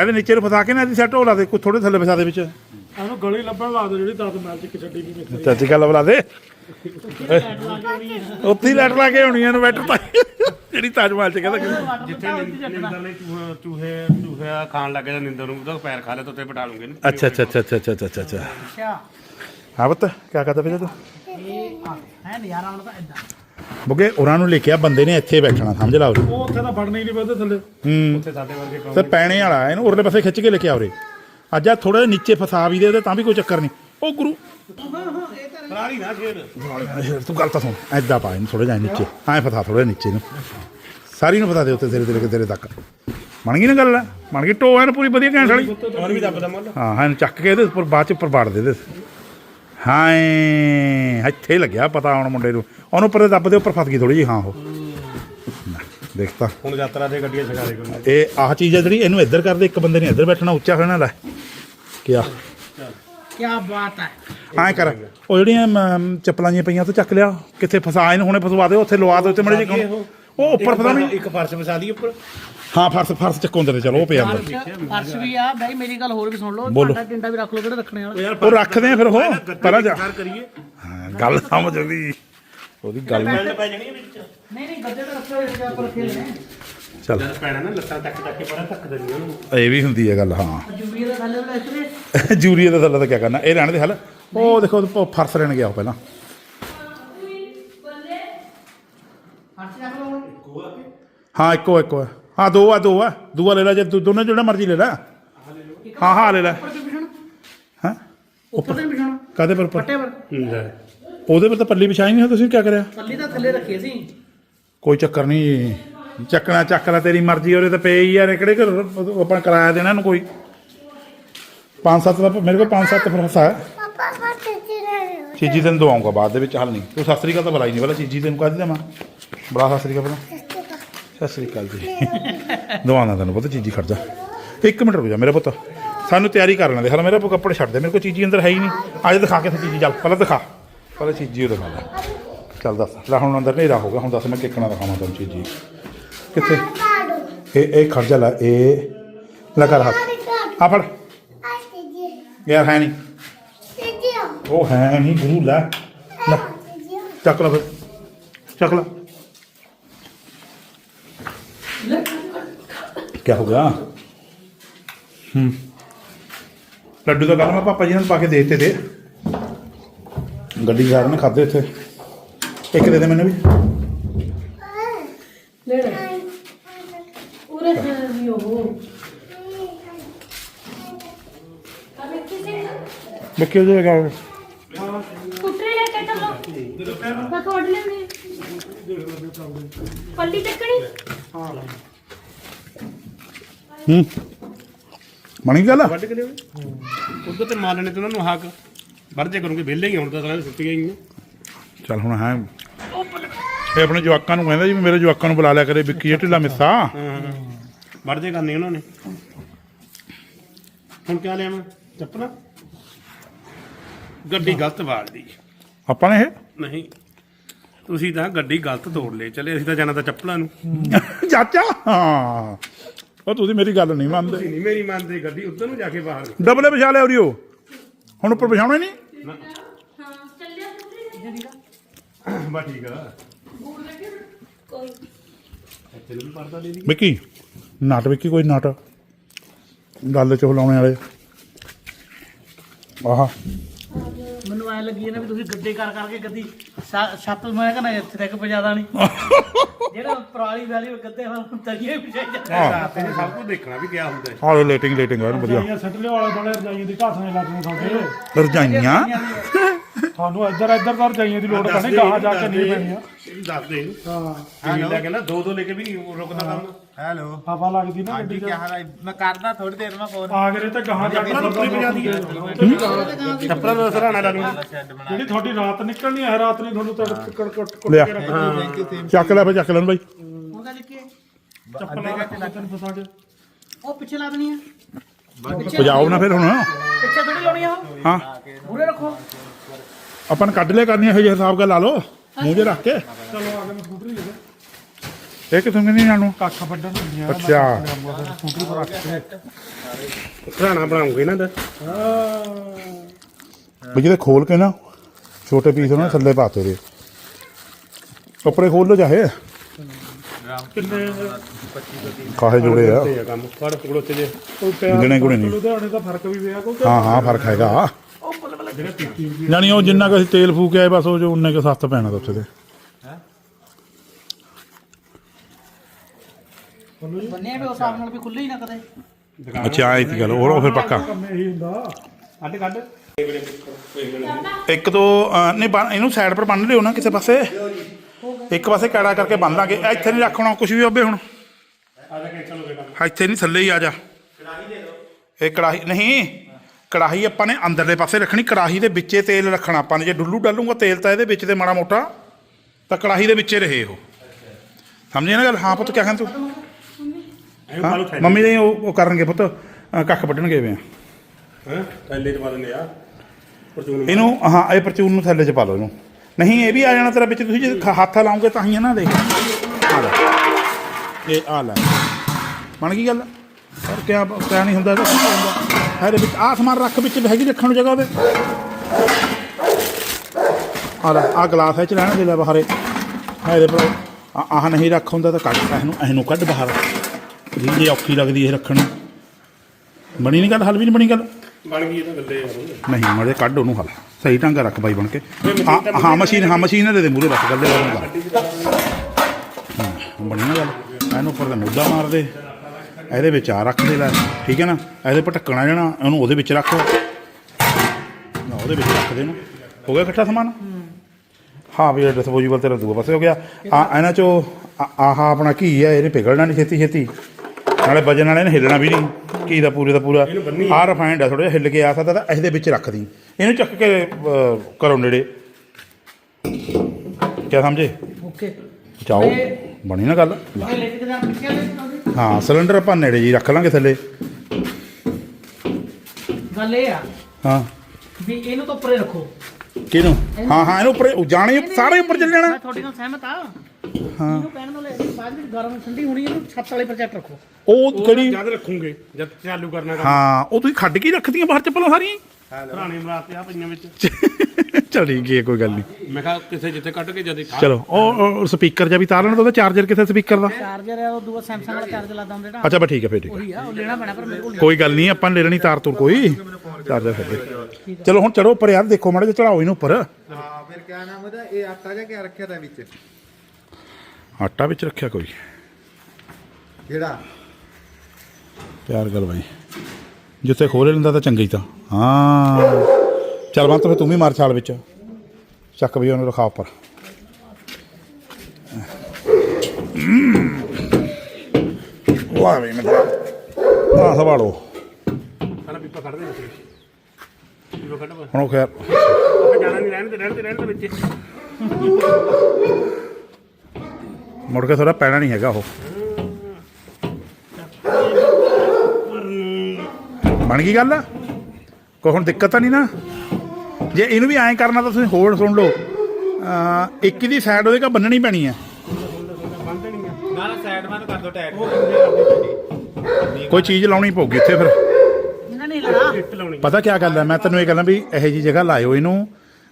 Speaker 1: ਇਹਦੇ ਨੀਚੇ ਨੂੰ ਫਸਾ ਕੇ ਨਾ ਇਹਦੀ ਸੈੱਟ ਹੋ ਲਾ ਦੇ ਕੋਈ ਥੋੜੇ ਥੱਲੇ ਫਸਾ ਦੇ ਵਿੱਚ।
Speaker 6: ਇਹਨੂੰ ਗਲੀ ਲੱਭਣ ਲਾ ਦੋ ਜਿਹੜੀ 10 ਮੈਲ ਚ ਇੱਕ ਛੱਡੀ ਵੀ ਮਿੱਤਰੀ।
Speaker 1: ਚਾਚੀ ਗੱਲ ਬੁਲਾ ਦੇ। ਉੱਥੇ ਹੀ ਲੈਟ ਲਾ ਕੇ ਆਉਣੀ ਇਨਵੈਟਰ ਤਾਂ। ਜਿਹੜੀ ਤਾਜ ਮਹਿਲ ਚ ਕਹਿੰਦਾ
Speaker 6: ਜਿੱਥੇ ਨਿੰਦਰ ਨੇ ਚੂਹੇ ਚੂਹੇ ਚੂਹੇ ਖਾਣ ਲੱਗੇ ਤਾਂ ਨਿੰਦਰ ਨੂੰ। ਉਹਦਾ ਪੈਰ ਖਾ ਲਿਆ ਤਾਂ ਉੱਤੇ ਬਿਠਾ ਲੂਗੇ ਨਾ
Speaker 1: ਅੱਛਾ ਅੱਛਾ ਅੱਛਾ ਅੱਛਾ ਅੱਛਾ ਅੱਛਾ ਅੱਛਾ
Speaker 4: ਅੱਛਾ।
Speaker 1: ਹਾਂ ਪੁੱਤ ਕੀ ਕਰਦਾ ਪਿਆ ਤੂੰ?
Speaker 4: ਇਹ ਆ ਹੈ ਨਜ਼ਾਰਾ ਆਉਣਾ ਤਾਂ ਇਦਾਂ
Speaker 1: ਬੁਗੇ ਉਹਨਾਂ ਨੂੰ ਲਿਖਿਆ ਬੰਦੇ ਨੇ ਇੱਥੇ ਬੈਠਣਾ ਸਮਝ ਲਾ ਉਰੇ।
Speaker 6: ਉਹ ਉੱਥੇ ਤਾਂ ਫੜਨਾ ਹੀ ਨਹੀਂ ਵੱਧਦੇ ਥੱਲੇ।
Speaker 1: ਹੂੰ।
Speaker 6: ਉੱਥੇ ਸਾਡੇ ਵਰਗੇ ਕੰਮ
Speaker 1: ਤੇ ਪੈਣੇ ਵਾਲਾ ਇਹਨੂੰ ਉਰਲੇ ਪਾਸੇ ਖਿੱਚ ਕੇ ਲਿਖਿਆ ਉਰੇ। ਅੱਜ ਆ ਥੋੜਾ ਜਿਹਾ ਨੀਚੇ ਫਸਾ ਵੀ ਦੇ ਉਹਦੇ ਤਾਂ ਵੀ ਕੋਈ ਚੱਕਰ ਨਹੀਂ। ਉਹ ਗੁਰੂ।
Speaker 6: ਫਰਾਰੀ ਨਾ ਸ਼ੇਰ
Speaker 1: ਤੂੰ ਗੱਲ ਤਾਂ ਸੁਣ। ਐਦਾਂ ਪਾ ਇਹਨੂੰ ਥੋੜਾ ਜਿਹਾ ਨੀਚੇ। ਐਂ ਫਸਾ ਥੋੜਾ ਨਿੱਚੇ ਨੂੰ। ਸਾਰੀ ਨੂੰ ਫਸਾ ਦੇ ਉੱਤੇ ਤੇਰੇ ਤੇਰੇ ਤੇਰੇ ਤੱਕ। ਬਣ ਗਈ ਨਾ ਗੱਲ? ਬਣ ਗਈ। ਟੋ ਐਨ ਪੂਰੀ ਵਧੀਆ ਘੈਂਟ ਵਾਲੀ।
Speaker 6: ਮਨ ਵੀ ਦੱਬਦਾ ਮੁੱਲ
Speaker 1: ਹਾਂ ਹਾਂ ਇਹਨੂੰ ਚੱਕ ਕੇ ਇਹਦੇ ਉੱਪਰ ਬਾਅਦ ਚ ਉੱਪਰ ਬਾੜ ਦੇ ਦੇ। ਹਾਂ ਇੱਥੇ ਲੱਗਿਆ ਪਤਾ ਹੁਣ ਮੁੰਡੇ ਨੂੰ। ਉਹਨੂੰ ਉੱਪਰ ਦੱਬ ਦੇ ਉੱਪਰ ਫਸ ਗਈ ਥੋੜੀ ਜੀ ਹਾਂ ਉਹ। ਲੈ, ਦੇਖ ਤਾਂ।
Speaker 6: ਹੁਣ ਯਾਤਰਾ ਤੇ ਗੱਡੀਆਂ ਛਗਾ ਦੇ
Speaker 1: ਇਹ ਆਹ ਚੀਜ਼ ਹੈ ਜਿਹੜੀ ਇਹਨੂੰ ਇੱਧਰ ਕਰਦੇ ਇੱਕ ਬੰਦੇ ਨੇ ਇੱਧਰ ਬੈਠਣਾ ਉੱਚਾ ਹੋਣਾ ਲੈ ਕਿਆ?
Speaker 4: ਕੀ ਬਾਤ ਹੈ।
Speaker 1: ਐਂ ਕਰ ਉਹ ਜਿਹੜੀਆਂ ਮ, ਚੱਪਲਾਂ ਜੀਆਂ ਪਈਆਂ ਉਹ ਤੋਂ ਚੱਕ ਲਿਆ। ਕਿੱਥੇ ਫਸਾ ਇਹਨੂੰ ਹੁਣੇ ਫਸਵਾ ਦੇ ਉੱਥੇ ਲਵਾ ਦੇ ਉੱਤੇ ਮੜੇ ਜੀ ਉਹ ਉੱਪਰ ਫਸਾ ਨਹੀਂ
Speaker 6: ਇੱਕ ਫਰਸ਼ ਵਸਾ ਦੀ ਉੱਪਰ।
Speaker 1: ਹਾਂ ਫਰਸ ਫਰਸ ਚੱਕੋਂਦੇ ਨੇ ਚਲੋ ਉਹ ਪਿਆ ਅੰਦਰ।
Speaker 4: ਵੀ ਆ। ਬਾਈ ਮੇਰੀ ਗੱਲ ਹੋਰ ਵੀ ਸੁਣ ਲਓ।
Speaker 1: ਬੋਲੋ।
Speaker 4: ਟਿੰਡਾ ਵੀ ਰੱਖ ਲਓ ਕਿਹੜੇ ਰੱਖਣੇ ਵਾਲਾ।
Speaker 1: ਉਹ ਰੱਖਦੇ ਆ ਫਿਰ ਉਹ। ਪਹਿਲਾਂ ਜਾ।
Speaker 6: ਕਰ ਕਰੀਏ।
Speaker 1: ਹਾਂ, ਗੱਲ ਸਮਝ ਉਹਦੀ ਉਹਦੀ ਗੱਲ ਨਹੀਂ
Speaker 6: ਪੈ ਜਾਣੀ ਵਿੱਚ।
Speaker 4: ਨਹੀਂ ਨਹੀਂ ਗੱਦੇ ਤਾਂ ਰੱਖੋ ਇਸ ਉੱਪਰ ਰੱਖੇ ਨੇ।
Speaker 1: ਚੱਲ।
Speaker 6: ਪੈਣਾ ਨਾ ਲੱਤਾਂ ਤੱਕ ਤੱਕ ਕੇ ਪਰਾਂ ਤੱਕ ਦੇਣੀ ਉਹਨੂੰ।
Speaker 1: ਇਹ ਵੀ ਹੁੰਦੀ ਹੈ ਗੱਲ ਹਾਂ।
Speaker 4: ਜੂਰੀ ਦੇ ਥੱਲੇ ਤੇ
Speaker 1: ਜੂਰੀਏ ਦਾ ਥੱਲੇ ਤਾਂ ਕੀ ਕਰਨਾ? ਇਹ ਰਹਿਣ ਦੇ ਹਲ। ਉਹ ਦੇਖੋ ਉਹ ਫਰਸ ਲੈਣ ਗਿਆ ਉਹ ਪਹਿਲਾਂ।
Speaker 4: ਫਰਸ਼ ਰੱਖ ਲਓ
Speaker 1: ਹਾਂ ਇੱਕੋ ਇੱਕੋ ਹੈ ਹਾਂ ਦੋ ਆ ਦੋ ਆ। ਦੂਆ ਲੈ ਲੈ ਜੇ ਦੋ- ਦੋਨੇ ਜਿਹੜਾ ਮਰਜ਼ੀ ਲੈ ਲੈ। ਹਾਂ ਹਾਂ ਲੈ ਲੈ। ਹਾਂ?
Speaker 4: ਉੱਪਰ ਤੇ ਬਿਠਾਉਣਾ
Speaker 1: ਕਾਦੇ ਪਰ ਉੱਪਰ?
Speaker 4: ਪੱਟੇ ਪਰ।
Speaker 1: ਉਹਦੇ ਪਰ ਤਾਂ ਪੱਲੀ ਵਿਛਾਈ ਨਹੀਂ ਹੈ ਤੁਸੀਂ ਕੀ ਕਰਿਆ?
Speaker 4: ਪੱਲੀ ਤਾਂ ਥੱਲੇ ਰੱਖੀ ਸੀ
Speaker 1: ਕੋਈ ਚੱਕਰ ਨਹੀਂ। ਚੱਕਣਾ ਚੱਕ ਲੈ ਤੇਰੀ ਮਰਜ਼ੀ ਉਹਦੇ ਤੇ ਪਏ ਹੀ ਯਾਰ ਕਿਹੜੇ ਘਰ ਆਪਾਂ ਕਿਰਾਇਆ ਦੇਣਾ ਇਹਨੂੰ ਕੋਈ? ਪੰਜ ਸੱਤ ਦਾ ਮੇਰੇ ਕੋਲ ਪੰਜ ਸੱਤ ਫਿਰ ਹਸਾ ਹੈ ਚੀਜੀ ਤੈਨੂੰ ਦਵਾਉਂਗਾ ਬਾਅਦ ਦੇ ਵਿੱਚ ਹੱਲ ਨਹੀਂ। ਤੂੰ ਸਤਿ ਸ੍ਰੀ ਅਕਾਲ ਤਾਂ ਬੁਲਾਈ ਨਹੀਂ ਪਹਿਲਾਂ ਚੀਜੀ ਤੈਨੂੰ ਕਾਹਦੀ ਦੇਵਾਂ ਬੜਾ ਸਤਿ ਸ੍ਰੀ ਅਕਾਲ ਪਹਿਲਾਂ। ਸਤਿ ਸ੍ਰੀ ਅਕਾਲ ਜੀ। ਦਵਾਉਣਾ ਤੈਨੂੰ ਪਤਾ ਚੀਜੀ ਖੜ ਜਾ। ਇੱਕ ਮਿੰਟ ਰੁਕ ਜਾ ਮੇਰਾ ਪੁੱਤ। ਸਾਨੂੰ ਤਿਆਰੀ ਕਰ ਲੈਂਦੇ ਹਲ ਮੇਰੇ ਕੋਲ ਕੱਪੜੇ ਛੱਡ ਦੇ ਮੇਰੇ ਕੋਲ ਚੀਜੀ ਅੰਦਰ ਹੈ ਹੀ ਨਹੀਂ। ਅੱਜ ਦਿਖਾ ਕੇ ਚੀਜੀ ਚੱਲ ਪਹਿਲਾਂ ਦਿਖਾ। ਪਹਿਲਾਂ ਚੀਜੀ ਉਹ ਦਿਖਾ ਲੈ। ਚੱਲ ਦੱਸ ਲੈ ਹੁਣ ਅੰਦਰ ਹਨੇਰਾ ਹੋ ਗਿਆ ਹੁਣ ਦੱਸ ਮੈਂ ਕਿੱਕਣਾ ਦਿਖਾਵਾਂ ਤੈਨੂੰ ਚੀਜੀ। ਕਿੱਥੇ ਇਹ ਇਹ ਖੜ ਜਾ ਲੈ ਇਹ ਲੈ ਕਰ ਹੱਥ ਆ ਫੜ ਯਾਰ ਹੈ ਨਹੀਂ ਉਹ ਹੈ ਨਹੀਂ ਗੁਰੂ ਲੈ ਲੈ ਚੱਕ ਲੈ ਫਿਰ ਚੱਕ ਲੈ ਕੀ ਹੋ ਗਿਆ ਹੂੰ ਲੱਡੂ ਤਾਂ ਕੱਲ ਮੈਂ ਪਾਪਾ ਜੀ ਨੂੰ ਪਾ ਕੇ ਦੇ ਦਿੱਤੇ ਤੇ ਗੱਡੀ ਜਾ ਰਹੇ ਨੇ ਖਾਦੇ ਇੱਥੇ ਇੱਕ ਦੇ ਦੇ ਮੈਨੂੰ ਵੀ
Speaker 2: ਲੈ ਲੈ ਉਰੇ ਹੈ ਵੀ ਉਹ
Speaker 1: ਬੱਕੇ ਉਹਦੇ ਲਗਾ
Speaker 3: ਕੁੱਟਰੇ ਲੈ ਕੇ ਚੱਲੋ। ਮੈਂ ਕੋਡ ਲੈਣੀ ਪੱਲੀ ਚੱਕਣੀ?
Speaker 1: ਹੂੰ। ਬਣੀ ਗੱਲ?
Speaker 6: ਵੱਢ ਕੇ ਲਿਓ ਉਧਰ ਤੇ ਮਾਲਣੇ ਤੇ ਉਹਨਾਂ ਨੂੰ ਹਾਕ। ਵੱਢ ਜੇ ਕਰੂੰਗੇ ਵਿਹਲੇ ਹੀ ਹੁਣ ਤਾਂ ਸਾਰੀਆਂ ਸੁੱਤੀਆਂ ਹੀ ਨੇ
Speaker 1: ਚੱਲ ਹੁਣ ਹੈ। ਇਹ ਆਪਣੇ ਜਵਾਕਾਂ ਨੂੰ ਕਹਿੰਦਾ ਜੀ ਵੀ ਮੇਰੇ ਜਵਾਕਾਂ ਨੂੰ ਬੁਲਾ ਲਿਆ ਕਰੇ ਵਿੱਕੀ ਇਹ ਢਿੱਲਾ ਮਿੱਸਾ।
Speaker 6: ਵੱਢ ਜੇ ਕਰਨੀ ਉਹਨਾਂ ਨੇ। ਹੁਣ ਕਿਆ ਲਿਆ ਮੈਂ ਚੱਪਣਾ ਗੱਡੀ ਗਲਤ ਵਾੜਦੀ
Speaker 1: ਆਪਾਂ ਨੇ
Speaker 6: ਨਹੀਂ। ਤੁਸੀਂ ਤਾਂ ਗੱਡੀ ਗਲਤ ਤੋੜ ਲਈ। ਚਲੇ ਅਸੀਂ ਤਾਂ ਜਾਣਾ ਤਾਂ ਚੱਪਲਾਂ ਨੂੰ।
Speaker 1: ਇਹ ਚਾਚਾ? ਹਾਂ। ਉਹ ਤੁਸੀਂ ਮੇਰੀ ਗੱਲ ਨਹੀਂ ਮੰਨਦੇ।
Speaker 6: ਤੁਸੀਂ ਨਹੀਂ ਮੇਰੀ ਮੰਨਦੇ ਗੱਡੀ ਉਧਰ ਨੂੰ ਜਾ ਕੇ ਬਾਹਰ
Speaker 1: ਡਬਲੇ ਵਿਛਾ ਲਿਆ ਉਰੀਓ। ਹੁਣ ਉੱਪਰ ਵਿਛਾਉਣਾ ਹੀ ਨਹੀਂ?
Speaker 3: ਹਾਂ ਚੱਲਿਆ ਕੁੱਟਰੇ
Speaker 6: ਬਾ ਠੀਕ ਆ।
Speaker 3: ਕੋਈ
Speaker 6: ਇੱਥੇ ਨੂੰ ਵੀ ਪਰਦਾ ਦੇ ਦੀ
Speaker 1: ਵਿੱਕੀ ਨਟ ਵਿੱਕੀ ਕੋਈ ਨਟ। ਗੱਲ ਚ ਲਾਉਣੇ ਵਾਲੇ। ਆਹਾ।
Speaker 4: ਮੈਨੂੰ ਐ ਲੱਗੀ ਨਾ ਵੀ ਤੁਸੀਂ ਗੱਡੇ ਕਰ ਕਰਕੇ ਗੱਦੀ ਛ- ਛੱਤ ਮੈਂ ਕਹਿੰਦਾ ਇੱਥੇ ਤੱਕ ਪਜਾਦਾ ਨਹੀਂ ਜਿਹੜਾ ਪਰਾਲੀ ਵਾਲੀ ਉਹ ਗੱਦੇ ਵਾਲਾ ਤਰੀਏ ਵਿਛਾਈ ਜਾਂਦਾ
Speaker 1: ਹਾਂ।
Speaker 6: ਰਾਤ ਨੂੰ ਸਭ ਕੁਝ ਦੇਖਣਾ ਵੀ ਕਿਆ ਹੁੰਦਾ ਹੈ।
Speaker 1: ਆਹ ਲੇਟਿੰਗ ਲੇਟਿੰਗ ਆ ਵਧੀਆ।
Speaker 6: ਸੱਟਲੇ ਵਾਲੇ ਬੜੇ ਰਜਾਈਆਂ ਦੀ ਘਾਸਾਂ ਲੱਗਦੀਆਂ ਸਾਡੇ
Speaker 1: ਰਜਾਈਆਂ?
Speaker 6: ਤੁਹਾਨੂੰ ਇੱਧਰ ਇੱਧਰ ਤਾਂ ਰਜਾਈਆਂ ਦੀ ਲੋੜ ਪੈਣੀ ਗਾਹਾਂ ਜਾ ਕੇ ਨਹੀਂ ਪੈਣੀ ਦੱਸ ਦੇ ਹਾਂ। ਲੈ ਕੇ ਨਾ ਦੋ ਦੋ ਲੈ ਕੇ ਵੀ ਨਹੀਂ ਰੁਕਦਾ ਕੰਮ।
Speaker 5: ਹੈਲੋ
Speaker 6: ਹਵਾ ਲੱਗਦੀ ਨਾ
Speaker 5: ਹਾਂਜੀ ਕੀ ਹਾਲ ਹੈ ਮੈਂ ਕਰਦਾ ਥੋੜੀ ਦੇਰ ਮੈਂ ਫੋਨ
Speaker 6: ਆ ਗਏ ਤੇ ਗਾਹਾਂ ਜਾ ਕੇ ਨੌਕਰੀ ਵਜਾ ਦੀ ਛੱਪੜਾ ਦਾ ਸਰਾਣਾ ਲਾ ਲੂੰਗਾ ਜਿਹੜੀ ਤੁਹਾਡੀ ਰਾਤ ਨਿਕਲਣੀ ਹੈ ਰਾਤ ਨਹੀਂ ਤੁਹਾਨੂੰ ਤੜ ਕੜ ਕੜ
Speaker 1: ਲਿਆ। ਚੱਕ ਲੈ ਫੇ ਚੱਕ ਲੈਣ ਬਾਈ
Speaker 4: ਕਾ ਲਿਖੀ
Speaker 6: ਚੱਪਲਾਂ ਦਾ ਤੈਨੂੰ ਫਸਾ ਕੇ।
Speaker 4: ਉਹ ਪਿੱਛੇ ਲਾ ਦੇਣੀ ਆ।
Speaker 1: ਪਜਾਓ ਨਾ ਫਿਰ ਹੁਣ।
Speaker 4: ਪਿੱਛੇ ਥੋੜੀ ਲਾਉਣੀ ਆ ਉਹ।
Speaker 1: ਹਾਂ।
Speaker 4: ਮੂਰੇ ਰੱਖੋ।
Speaker 1: ਆਪਾਂ ਨੇ ਕੱਢ ਲਿਆ ਕਰਨੀ ਇਹੋ ਜਿਹੇ ਹਿਸਾਬ ਗੱਲ ਲਾ ਲਓ। ਮੂੰਹ 'ਚ ਰੱਖ ਕੇ।
Speaker 6: ਚਲੋ ਆ ਕੇ ਮੈਂ ਸਕੂਟਰੀ ਲੈ
Speaker 1: ਇਹ ਕਿਥੋਂ ਕਹਿੰਦੀ ਇਹਨਾਂ? ਨੂੰ
Speaker 6: ਕੱਖ ਵੱਢਣ ਹੁੰਦੀਆਂ
Speaker 1: ਅੱਛਾ।
Speaker 6: ਸਕੂਟਰੀ ਪਰ ਰੱਖ ਕੇ। ਸਰਾਣਾ ਬਣਾਉਂਗੇ ਇਹਨਾਂ ਦਾ
Speaker 1: ਵੀ ਜਿਹਦੇ ਖੋਲ ਕੇ ਨਾ ਛੋਟੇ ਪੀਸ ਉਹਨਾਂ ਨੇ ਥੱਲੇ ਪਾਤੇ ਦੇ ਕੱਪੜੇ ਖੋਲ ਲੋ ਚਾਹੇ।
Speaker 6: ਕਿੰਨੇ?
Speaker 1: ਕਾਹੇ ਜੁੜੇ ਆ।
Speaker 6: ਤੇ ਆ ਕੰਮ ਫੜ ਪਕੜੋਤੇ ਜੇ। ਕੋਈ ਪਿਆ
Speaker 1: ਗਿਣੇ ਗੁਣੇ ਨਹੀਂ।
Speaker 6: ਲੁਧਿਆਣੇ ਦਾ ਫ਼ਰਕ ਵੀ ਪਿਆ ਕੋਈ
Speaker 1: ਹਾਂ ਹਾਂ ਫ਼ਰਕ ਹੈਗਾ।
Speaker 6: ਜਿਹੜਾ
Speaker 1: ਜਾਣੀ ਉਹ ਜਿੰਨਾ ਕੁ ਅਸੀਂ ਤੇਲ ਫੂਕਿਆ ਹੈ ਬਸ ਉਹ ਜੋ ਉਨੇ ਕੁ ਸਸਤ ਪੈਣਾ ਤਾਂ ਉੱਥੇ ਤੇ
Speaker 4: ਬੰਨੇ ਵੀ ਉਸ ਹਿਸਾਬ ਨਾਲ ਵੀ ਖੁੱਲੇ ਹੀ ਨਾ ਕਦੇ।
Speaker 1: ਅੱਛਾ ਤੀ ਗੱਲ ਹੋਰ ਉਹ ਫਿਰ ਪੱਕਾ।
Speaker 6: ਅੱਡ ਕੱਢ
Speaker 1: ਇੱਕ ਤੋਂ ਅਹ, ਨਹੀਂ ਬੰਨ- ਇਹਨੂੰ ਸਾਈਡ ਪਰ ਬੰਨ ਲਿਓ ਨਾ ਕਿਸੇ ਪਾਸੇ। ਇੱਕ ਪਾਸੇ ਕੜਾ ਕਰਕੇ ਬੰਨ ਲਾਂਗੇ। ਇੱਥੇ ਨਹੀਂ ਰੱਖਣਾ ਕੁਝ ਵੀ ਅੱਬੇ ਹੁਣ। ਇੱਥੇ ਨਹੀਂ ਥੱਲੇ ਹੀ ਆ ਜਾ। ਇਹ ਕੜਾਹੀ ਨਹੀਂ। ਕੜਾਹੀ ਆਪਾਂ ਨੇ ਅੰਦਰਲੇ ਪਾਸੇ ਰੱਖਣੀ ਕੜਾਹੀ ਦੇ ਵਿੱਚੇ ਤੇਲ ਰੱਖਣਾ ਆਪਾਂ ਨੇ। ਜੇ ਡੁੱਲੂ ਡਾਲੂਗਾ ਤੇਲ ਤਾਂ ਇਹਦੇ ਵਿੱਚ ਤੇ ਮਾੜਾ ਮੋਟਾ ਤਾਂ ਕੜਾਹੀ ਦੇ ਵਿੱਚੇ ਰਹੇ ਉਹ। ਸਮਝੇ ਨਾ ਗੱਲ? ਹਾਂ ਪੁੱਤ ਕਿਆ ਕਹਿੰਦਾ ਤੂੰ? ਹਾਂ ਮੰਮੀ ਦੇ ਉਹ ਉਹ ਕਰਨਗੇ ਪੁੱਤ। ਕੱਖ ਵੱਢਣਗੇ ਵੇ
Speaker 6: ਹਾਂ? ਥੈਲੇ ਚ ਪਾ ਦਿੰਦੇ ਆ। ਪਰਚੂਨ
Speaker 1: ਇਹਨੂੰ ਹਾਂ ਇਹ ਪਰਚੂਨ ਨੂੰ ਥੱਲੇ ਚ ਪਾ ਲਓ ਇਹਨੂੰ। ਨਹੀਂ ਇਹ ਵੀ ਆ ਜਾਣਾ ਤੇਰਾ ਵਿੱਚ ਤੁਸੀਂ ਜੇ ਖ- ਹੱਥ ਲਾਉਂਗੇ ਤਾਂ ਹੀ ਹੈ ਨਾ ਦੇਖ। ਆ ਲੈ। ਇਹ ਆ ਲੈ। ਬਣ ਗਈ ਗੱਲ? ਪਰ ਕਿਆ ਕਿਆ ਨਹੀਂ ਹੁੰਦਾ ਇਹਦਾ? ਕੀ ਹੁੰਦਾ? ਇਹਦੇ ਵਿੱਚ ਆਹ ਸਮਾਨ ਰੱਖ ਵਿੱਚ ਹੈਗੀ ਰੱਖਣ ਨੂੰ ਜਗ੍ਹਾ ਉਹਦੇ ਆ ਲੈ ਆ ਗਲਾਸ ਹੈ ਚ ਲੈਣ ਦੇ ਲੈ ਬਾਹਰੇ। ਹੈ ਇਹਦੇ ਪਰ ਆਹ ਨਹੀਂ ਰੱਖ ਹੁੰਦਾ ਤਾਂ ਕੱਢ ਇਹਨੂੰ ਇਹਨੂੰ ਕੱਢ ਬਾਹਰ। ਜੀ ਜੇ ਔਖੀ ਲੱਗਦੀ ਇਹ ਰੱਖਣ। ਬਣੀ ਨਹੀਂ ਗੱਲ ਹਲ ਵੀ ਨਹੀਂ ਬਣੀ ਗੱਲ?
Speaker 6: ਬਣ ਗਈ ਇਹ ਤਾਂ ਗੱਲੇ ਯਾਰ।
Speaker 1: ਨਹੀਂ ਮੜੇ ਕੱਢ ਉਹਨੂੰ ਹਲ। ਸਹੀ ਢੰਗ ਰੱਖ ਬਾਈ ਬਣ ਕੇ। ਹਾਂ ਮਸ਼ੀਨ ਹਾਂ ਮਸ਼ੀਨ ਦੇ ਦੇ ਮੂਰੇ ਰੱਖ ਗੱਲੇ ਬਣੀ ਨਾ ਗੱਲ। ਇਹਨੂੰ ਉੱਪਰ ਦਾ ਮੁੱਦਾ ਮਾਰ ਦੇ। ਇਹਦੇ ਵਿੱਚ ਆ ਰੱਖ ਦੇ ਲੈ ਠੀਕ ਹੈ ਨਾ? ਇਹਦੇ ਪਰ ਢੱਕਣਾ ਜਿਹੜਾ ਇਹਨੂੰ ਉਹਦੇ ਵਿੱਚ ਰੱਖ। ਨਾ ਉਹਦੇ ਵਿੱਚ ਰੱਖ ਦੇ ਇਹਨੂੰ ਹੋ ਗਿਆ ਇਕੱਠਾ ਸਮਾਨ? ਹਾਂ ਵੀ ਡਿਸਪੋਜ਼ੇਬਲ ਤੇਰਾ ਦੂਆ ਪਾਸੇ ਹੋ ਗਿਆ। ਆ ਇਹਨਾਂ ਚੋਂ ਆਹ ਆਪਣਾ ਘੀ ਆ ਇਹਨੇ ਪਿਘਲਣਾ ਨਹੀਂ ਛੇਤੀ ਛੇਤੀ। ਨਾਲੇ ਵਜਨ ਵਾਲੇ ਨੇ ਹਿੱਲਣਾ ਵੀ ਨਹੀਂ ਘੀ ਦਾ ਪੂਰੇ ਦਾ ਪੂਰਾ। ਆ ਰਿਫਾਈਂਡ ਆ ਥੋੜਾ ਜਿਹਾ ਹਿੱਲ ਕੇ ਆ ਸਕਦਾ ਤਾਂ ਇਹਦੇ ਵਿੱਚ ਰੱਖ ਦੀ। ਇਹਨੂੰ ਚੱਕ ਕੇ ਕਰੋ ਨੇੜੇ। ਕਿਆ ਸਮਝੇ?
Speaker 4: ਓਕੇ।
Speaker 1: ਚਾਓ ਬਣੀ ਨਾ ਗੱਲ। ਹਾਂ ਸਿਲੰਡਰ ਆਪਾਂ ਨੇੜੇ ਜੀ ਰੱਖ ਲਾਂਗੇ ਥੱਲੇ।
Speaker 4: ਗੱਲ ਇਹ ਆ
Speaker 1: ਹਾਂ।
Speaker 4: ਵੀ ਇਹਨੂੰ ਤਾਂ ਉੱਪਰੇ ਰੱਖੋ।
Speaker 1: ਕਿਹਨੂੰ? ਹਾਂ ਹਾਂ ਇਹਨੂੰ ਉੱਪਰ ਜਾਣੇ ਸਾਰੇ ਉੱਪਰ ਚੱਲ ਜਾਣਾ।
Speaker 4: ਮੈਂ ਤੁਹਾਡੇ ਨਾਲ ਸਹਿਮਤ ਆ। ਹਾਂ। ਇਹਨੂੰ ਕਹਿਣ ਨੂੰ ਲੈ ਬਾਅਦ ਵਿੱਚ ਗਰਮ ਠੰਡੀ ਹੋਣੀ ਇਹਨੂੰ ਛੱਤ ਵਾਲੇ ਪ੍ਰੋਜੈਕਟ ਰੱਖੋ।
Speaker 1: ਉਹ ਕਿਹੜੀ
Speaker 6: ਜਦ ਰੱਖੂਗੇ ਜਦ ਚਾਲੂ ਕਰਨਾ
Speaker 1: ਹਾਂ ਉਹ ਤੁਸੀਂ ਖੱਡ ਕੇ ਹੀ ਰੱਖਦੀਆਂ ਬਾਹਰ ਚੱਪਲਾਂ ਸਾਰੀਆਂ
Speaker 6: ਪੁਰਾਣੇ ਮਰਾਤੇ ਆ ਪਈਆਂ ਵਿੱਚ।
Speaker 1: ਚਲ ਠੀਕ ਹੈ ਕੋਈ ਗੱਲ ਨਹੀਂ।
Speaker 6: ਮੈਂ ਕਿਹਾ ਕਿਸੇ ਜਿੱਥੇ ਕੱਢ ਕੇ ਜਦ
Speaker 1: ਚਲੋ ਉਹ ਸਪੀਕਰ ਜਾਂ ਵੀ ਤਾਰ ਲੈਣਾ ਤਾਂ ਉਹਦਾ ਚਾਰਜਰ ਕਿੱਥੇ ਸਪੀਕਰ ਦਾ?
Speaker 4: ਚਾਰਜਰ ਹੈ ਉਹ ਦੂਆ ਸੈਮਸੰਗ ਵਾਲਾ ਚਾਰਜਰ ਲਾਦਾ ਹੁੰਦਾ ਜਿਹੜਾ।
Speaker 1: ਅੱਛਾ ਬਸ ਠੀਕ ਹੈ ਫਿਰ ਠੀਕ ਹੈ।
Speaker 4: ਉਹੀ ਆ ਉਹ ਲੈਣਾ ਪੈਣਾ ਪਰ ਮੇਰੇ ਕੋਲ
Speaker 1: ਕੋਈ ਗੱਲ ਨਹੀਂ ਆਪਾਂ ਲੈ ਲੈਣੀ ਤਾਰ ਤੁਰ ਕੋਈ। ਚਾਰਜਰ ਫਿਰ ਚਲੋ ਹੁਣ ਚੜੋ ਉੱਪਰ ਯਾਰ ਦੇਖੋ ਮਾੜਾ ਜਿਹਾ ਚੜਾਓ ਇਹਨੂੰ ਉੱਪਰ।
Speaker 5: ਹਾਂ ਫਿਰ ਕਿਆ ਨਾਮ ਉਹਦਾ? ਇਹ ਆਟਾ ਜਿਹਾ ਕਿਆ ਰੱਖਿਆ ਤਾਂ ਵਿੱਚ?
Speaker 1: ਆਟਾ ਵਿੱਚ ਰੱਖਿਆ ਕੋਈ।
Speaker 5: ਜਿਹੜਾ
Speaker 1: ਪਿਆਰ ਗੱਲ ਬਾਈ। ਜਿੱਥੇ ਖੋਲੇ ਲੈਂਦਾ ਤਾਂ ਚੰਗੀ ਤਾਂ। ਹਾਂ। ਚੱਲ ਬੰਤ ਫਿਰ ਤੂੰ ਵੀ ਮਾਰ ਛਾਲ ਵਿੱਚ। ਚੱਕ ਵੀ ਉਹਨੂੰ ਰਖਾ ਉੱਪਰ। ਵਾਹ ਵੀ ਮਤਲਬ ਆ ਸੰਭਾਲੋ।
Speaker 6: ਸਾਰਾ ਪੀਪਾ ਕੱਢ ਦੇ ਵਿੱਚ ਪੀਪਾ ਕੱਢ ਬਸ
Speaker 1: ਹੁਣ ਉਹ ਖੈਰ।
Speaker 6: ਆਪਾਂ ਜਾਣਾ ਨਹੀਂ ਰਹਿਣ ਦੇ ਰਹਿਣ ਦੇ ਰਹਿਣ ਦੇ ਵਿੱਚ।
Speaker 1: ਮੁੜ ਕੇ ਥੋੜਾ ਪੈਣਾ ਨਹੀਂ ਹੈਗਾ ਉਹ। ਬਣ ਗਈ ਗੱਲ? ਕੋਈ ਹੁਣ ਦਿੱਕਤ ਤਾਂ ਨਹੀਂ ਨਾ? ਜੇ ਇਹਨੂੰ ਵੀ ਐਂ ਕਰਨਾ ਤਾਂ ਤੁਸੀਂ ਹੋਰ ਸੁਣ ਲਓ। ਇੱਕ ਦੀ ਸਾਈਡ ਉਹਦੇ ਕਾ ਬੰਨਣੀ ਪੈਣੀ ਹੈ।
Speaker 5: ਨਾ ਨਾ ਸਾਈਡ ਮਾਰ ਕਰ ਦੋ। ਟਾਇਰ
Speaker 1: ਕੋਈ ਚੀਜ਼ ਲਾਉਣੀ ਪਊਗੀ ਇੱਥੇ ਫਿਰ। ਪਤਾ ਕੀ ਗੱਲ ਹੈ? ਮੈਂ ਤੈਨੂੰ ਇਹ ਕਹਿੰਦਾ ਵੀ ਇਹੋ ਜੀ ਜਗ੍ਹਾ ਲਾਇਓ ਇਹਨੂੰ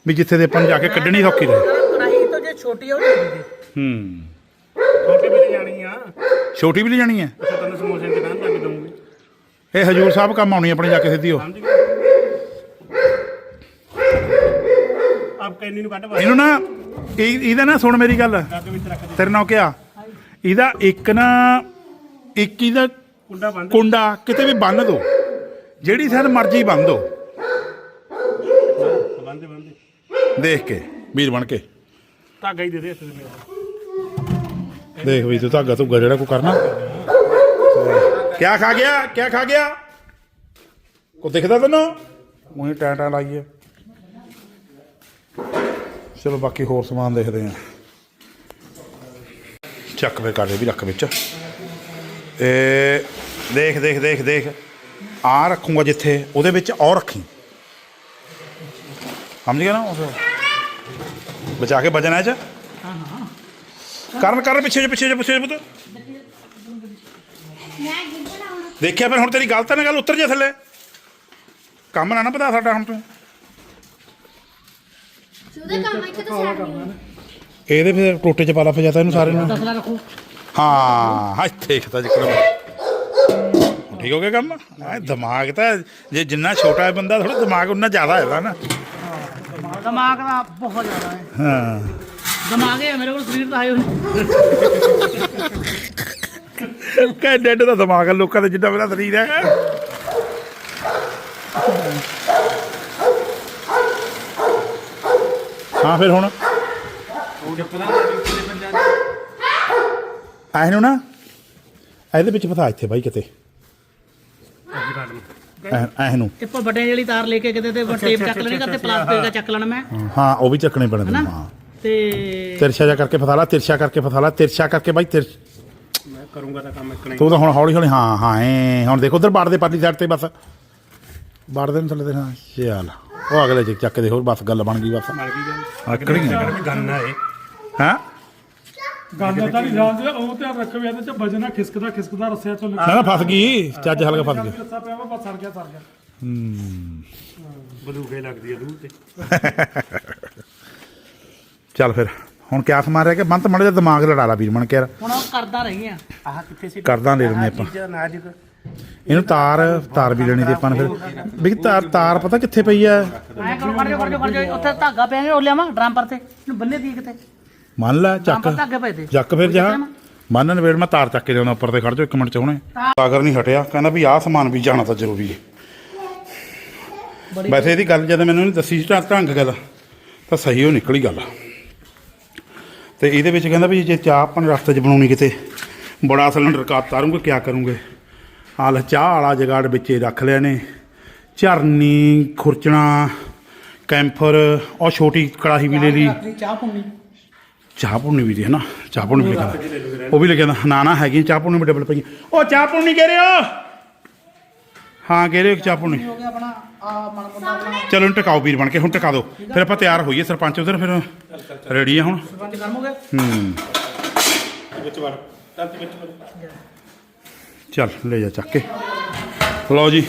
Speaker 1: ਵੀ ਜਿੱਥੇ ਦੇ ਆਪਾਂ ਨੂੰ ਜਾ ਕੇ ਕੱਢਣੀ ਸੌਖੀ ਰਹੇ।
Speaker 4: ਕੜਾਈ ਤੋਂ ਜੇ ਛੋਟੀ ਹੂੰ।
Speaker 6: ਵੀ ਜਾਣੀ ਆ।
Speaker 1: ਛੋਟੀ ਵੀ ਲੈ ਜਾਣੀ ਹੈ।
Speaker 6: ਅੱਛਾ ਤੈਨੂੰ ਸਮੋਸੇ ਦੀ ਦੁਕਾਨ ਲਾ ਕੇ ਦਊਂਗੀ
Speaker 1: ਇਹ ਹਜੂਰ ਸਾਹਿਬ ਕੰਮ ਆਉਣੀ ਆਪਣੀ ਜਾ ਕੇ ਸਿੱਧੀ ਉਹ।
Speaker 6: ਸਮਝ ਆਪ ਕੈਨੀ ਨੂੰ ਕੱਢ ਬਸ
Speaker 1: ਇਹਨੂੰ ਨਾ ਇਹ- ਇਹਦਾ ਨਾ ਸੁਣ ਮੇਰੀ ਗੱਲ।
Speaker 6: ਅੱਗ ਵਿੱਚ ਰੱਖ ਦੇ।
Speaker 1: ਤੇਰੇ ਨਾਲ ਕਿਹਾ ਇਹਦਾ ਇੱਕ ਨਾ ਇੱਕ ਇਹਦਾ
Speaker 6: ਕੁੰਡਾ ਬੰਦ
Speaker 1: ਕੁੰਡਾ ਕਿਤੇ ਵੀ ਬੰਨ ਦੋ। ਜਿਹੜੀ ਸਾਡ ਮਰਜ਼ੀ ਬੰਨ ਦੋ।
Speaker 6: ਬੰਦ ਬੰਦ।
Speaker 1: ਦੇਖ ਕੇ ਵੀਰ ਬਣ ਕੇ।
Speaker 6: ਧਾਗਾ ਹੀ ਦੇ ਦੇ ਇੱਥੇ ਮੇਰਾ
Speaker 1: ਦੇਖ ਵੀ ਤੂੰ ਧਾਗਾ ਧੁੱਗਾ ਜਿਹੜਾ ਕੋ ਕਰਨਾ। ਕਿਆ ਖਾ ਗਿਆ? ਕਿਆ ਖਾ ਗਿਆ? ਕੋ ਦਿਖਦਾ ਤੈਨੂੰ? ਉਹੀ ਟੈਂ ਟੈਂ ਲਾਈਏ। ਚਲੋ ਬਾਕੀ ਹੋਰ ਸਮਾਨ ਦੇਖਦੇ ਆਂ ਚੱਕ ਵੇ ਕਾਲੇ ਵੀ ਰੱਖ ਵਿੱਚ। ਇਹ ਦੇਖ ਦੇਖ ਦੇਖ ਦੇਖ। ਆ ਰੱਖੂੰਗਾ ਜਿੱਥੇ ਉਹਦੇ ਵਿੱਚ ਔਰ ਰੱਖੀ। ਸਮਝ ਗਿਆ ਨਾ ਉਸ? ਬਚਾ ਕੇ ਵਜਨ ਹੈ ਚ? ਕਰਨ ਕਰਨ ਪਿੱਛੇ ਜੇ ਪਿੱਛੇ ਜੇ ਦੇਖਿਆ ਫਿਰ ਹੁਣ ਤੇਰੀ ਗਲਤ ਹੈ ਨਾ ਗੱਲ ਉੱਤਰ ਜਾ ਥੱਲੇ। ਕੰਮ ਨਾ ਨਾ ਪਤਾ ਸਾਡਾ ਹੁਣ ਤੂੰ।
Speaker 3: ਸੁਦੇ ਕੰਮ ਇੱਥੇ ਤਾਂ ਸਾਈਡ ਨਹੀਂ
Speaker 1: ਇਹਦੇ ਫਿਰ ਟੋਟੇ ਚ ਪਾ ਲਾ ਫਿਰ ਇਹਨੂੰ ਸਾਰੇ ਨੂੰ।
Speaker 4: ਤਸਲਾ ਰੱਖੋ।
Speaker 1: ਹਾਂ ਹਾਂ ਇੱਥੇ ਖਤਾ ਜਿਕਰ ਠੀਕ ਹੋ ਗਿਆ ਕੰਮ? ਐ ਦਿਮਾਗ ਤਾਂ ਜੇ ਜਿੰਨਾ ਛੋਟਾ ਹੈ ਬੰਦਾ ਥੋੜਾ ਦਿਮਾਗ ਉਨਾ ਜ਼ਿਆਦਾ ਹੈਗਾ ਨਾ।
Speaker 4: ਦਿਮਾਗ ਦਾ ਬਹੁਤ ਜ਼ਿਆਦਾ ਹੈ।
Speaker 1: ਹਾਂ।
Speaker 4: ਦਿਮਾਗ ਹੈ ਮੇਰੇ ਕੋਲ ਸਰੀਰ ਤਾਂ ਆਇਓ
Speaker 1: ਕਹੇ ਡੈਡ ਦਾ ਦਿਮਾਗ ਹੈ ਲੋਕਾਂ ਦਾ ਜਿੱਦਾਂ ਮੇਰਾ ਸਰੀਰ ਹੈ ਹਾਂ ਫਿਰ ਹੁਣ? ਆਹ ਨੂੰ ਨਾ? ਇਹਦੇ ਵਿੱਚ ਪਤਾ ਇੱਥੇ ਬਾਈ ਕਿਤੇ। ਐ ਨੂੰ।
Speaker 4: ਇਹ ਵੱਡੇ ਜਿਹੜੀ ਤਾਰ ਲੈ ਕੇ ਕਿਤੇ ਤੇ ਟੇਪ ਚੱਕ ਲੈਣੀ ਕਰਤੇ ਪਲਾਸਟਿਕ ਦਾ ਚੱਕ ਲੈਣਾ ਮੈਂ।
Speaker 1: ਹਾਂ ਉਹ ਵੀ ਚੱਕਣੇ ਪੈਣੇ ਤੈਨੂੰ, ਹਾਂ।
Speaker 4: ਤੇ
Speaker 1: ਤਿਰਛਾ ਜਾ ਕਰਕੇ ਫਸਾ ਲਾ ਤਿਰਛਾ ਕਰਕੇ ਫਸਾ ਲਾ ਤਿਰਛਾ ਕਰਕੇ ਬਾਈ ਤਿਰ
Speaker 6: ਮੈਂ ਕਰੂੰਗਾ ਤਾਂ ਕੰਮ ਇੱਕ ਨਹੀਂ
Speaker 1: ਤੂੰ ਤਾਂ ਹੁਣ ਹੌਲੀ ਹੌਲੀ ਹਾਂ ਹਾਂ ਐ ਹੁਣ ਦੇਖੋ ਉਧਰ ਬਾੜ ਦੇ ਪਾਰਟੀ ਸਾਈਡ ਤੇ ਬਸ। ਬਾੜ ਦੇ ਨੂੰ ਥੱਲੇ ਤੇ ਹਾਂ ਚੱਲ ਉਹ ਅਗਲੇ ਚ ਚੱਕ ਦੇ ਹੋਰ ਬਸ ਗੱਲ ਬਣ ਗਈ ਬਸ।
Speaker 6: ਮਰ ਗਈ ਗੱਲ।
Speaker 1: ਆਕੜੀ
Speaker 6: ਗੰਨ ਆ? ਇਹ
Speaker 1: ਹਾਂ?
Speaker 6: ਗੰਨ ਤਾਂ ਨਹੀਂ ਜਾਣਦੇ ਉਹ ਧਿਆਨ ਰੱਖੋ ਵੀ ਇਹਦੇ ਚ ਵਜਨਾ ਖਿਸਕਦਾ ਖਿਸਕਦਾ ਰਸਿਆ ਚੋਂ
Speaker 1: ਨਾ ਨਾ ਫਸ ਗਈ। ਚੱਜ ਹਲਕਾ ਫਸ ਗਈ
Speaker 6: ਰੱਸਾ ਪਿਆ ਵਾ ਬਸ ਸੜ ਗਿਆ ਸੜ ਗਿਆ।
Speaker 1: ਹੂੰ।
Speaker 6: ਬਲੂਗੇ ਲੱਗਦੀ ਆ ਦੂਰ ਤੇ।
Speaker 1: ਚੱਲ ਫਿਰ। ਹੁਣ ਕਿਆ ਸਮਾਨ ਰਹਿ ਗਿਆ? ਬੰਤ ਮੜਾ ਜਿਹਾ ਦਿਮਾਗ ਲੜਾ ਲਾ ਵੀਰ ਬਣ ਕੇ ਯਾਰ
Speaker 4: ਹੁਣ ਉਹ ਕਰਦਾ ਰਹੀ ਆ।
Speaker 6: ਆਹ ਕਿੱਥੇ ਸੀ?
Speaker 1: ਕਰਦਾ ਲੈ ਲੈਂਦੇ ਆਪਾਂ।
Speaker 6: ਚੀਜ਼ਾਂ ਨਾਜ਼ੁਕ
Speaker 1: ਇਹਨੂੰ ਤਾਰ ਤਾਰ ਵੀ ਲੈਣੀ ਤੇ ਆਪਾਂ ਨੇ ਫਿਰ। ਵੀ ਤਾਰ ਤਾਰ ਪਤਾ ਕਿੱਥੇ ਪਈ ਆ?
Speaker 4: ਐ ਕਰੋ ਕਰ ਜੋ ਕਰ ਜੋ ਕਰ ਜੋ ਉੱਥੇ ਧਾਗਾ ਪਿਆ ਉਹ ਲਿਆਵਾਂ ਡਰਮ ਪਰ ਤੇ। ਇਹਨੂੰ ਬੰਨੇ ਦੀ ਕਿਤੇ।
Speaker 1: ਮੰਨ ਲੈ ਚੱਕ।
Speaker 4: ਧਾਗੇ ਪਏ ਤੇ।
Speaker 1: ਚੱਕ ਫਿਰ ਜਾ। ਬੰਨ ਨਵੇੜ ਮੈਂ ਤਾਰ ਚੱਕ ਕੇ ਲਿਆਉਂਦਾ ਉੱਪਰ ਤੇ ਖੜ ਜਾਓ ਇੱਕ ਮਿੰਟ ਚ ਹੁਣੇ। ਸਾਗਰ ਨਹੀਂ ਹਟਿਆ ਕਹਿੰਦਾ ਵੀ ਆਹ ਸਮਾਨ ਵੀ ਜਾਣਾ ਤਾਂ ਜ਼ਰੂਰੀ ਹੈ। ਵੈਸੇ ਇਹਦੀ ਗੱਲ ਜਦ ਮੈਨੂੰ ਇਹਨੇ ਦੱਸੀ ਢੰਗ ਗੱਲ ਤਾਂ ਸਹੀ ਉਹ ਨਿਕਲੀ ਗੱਲ। ਤੇ ਇਹਦੇ ਵਿੱਚ ਕਹਿੰਦਾ ਵੀ ਜੇ ਚਾਹ ਆਪਾਂ ਨੇ ਰਸਤੇ 'ਚ ਬਣਾਉਣੀ ਕਿਤੇ ਬੜਾ ਸਿਲੰਡਰ ਕਾ ਤਾਰੂੰਗੇ ਕਿਆ ਕਰੂੰਗੇ? ਹਾਲ ਚਾਹ ਵਾਲਾ ਜਗਾੜ ਵਿੱਚ ਰੱਖ ਲਿਆ ਨੇ। ਝਰਨੀ ਖੁਰਚਣਾ ਕੈਂਫਰ ਉਹ ਛੋਟੀ ਕੜਾਹੀ ਵੀ ਲੈ ਲਈ।
Speaker 4: ਚਾਹ ਪੁੰਨੀ।
Speaker 1: ਚਾਹ ਪੁੰਨੀ ਵੀ ਦੀ ਹੈ ਨਾ ਚਾਹ ਪੁੰਨੀ ਵੀ ਲਿਖਿਆ ਉਹ ਵੀ ਲਿਖਿਆ ਨਾ ਨਾ ਹੈਗੀ ਚਾਹ ਪੁੰਨੀ ਵੀ ਡਬਲ ਪਈ ਉਹ ਚਾਹ ਪੁੰਨੀ ਕਹਿ ਰਹੇ ਹੋ? ਹਾਂ ਕਹਿ ਰਹੇ ਹੋ ਕਿ ਚਾਹ ਪੁੰਨੀ
Speaker 4: ਹੋ ਗਿਆ ਆਪਣਾ ਆ ਮਨ ਮੁੰਡਾ ਆਪਣਾ।
Speaker 1: ਚਲੋ ਇਹਨੂੰ ਟਿਕਾਓ ਵੀਰ ਬਣ ਕੇ ਹੁਣ ਟਿਕਾ ਦਿਓ। ਫਿਰ ਆਪਾਂ ਤਿਆਰ ਹੋਈਏ ਸਰਪੰਚ ਉਧਰ ਫਿਰ ਰੈਡੀ ਆ ਹੁਣ।
Speaker 4: ਸਰਪੰਚ ਕਰਮੋਗੇ
Speaker 1: ਹੂੰ
Speaker 6: ਵਿੱਚ ਵੜ। ਚੱਲ ਤੇ ਵਿੱਚ ਵੜ।
Speaker 1: ਚੱਲ ਲੈ ਜਾ ਚੱਕ ਕੇ। ਲਓ ਜੀ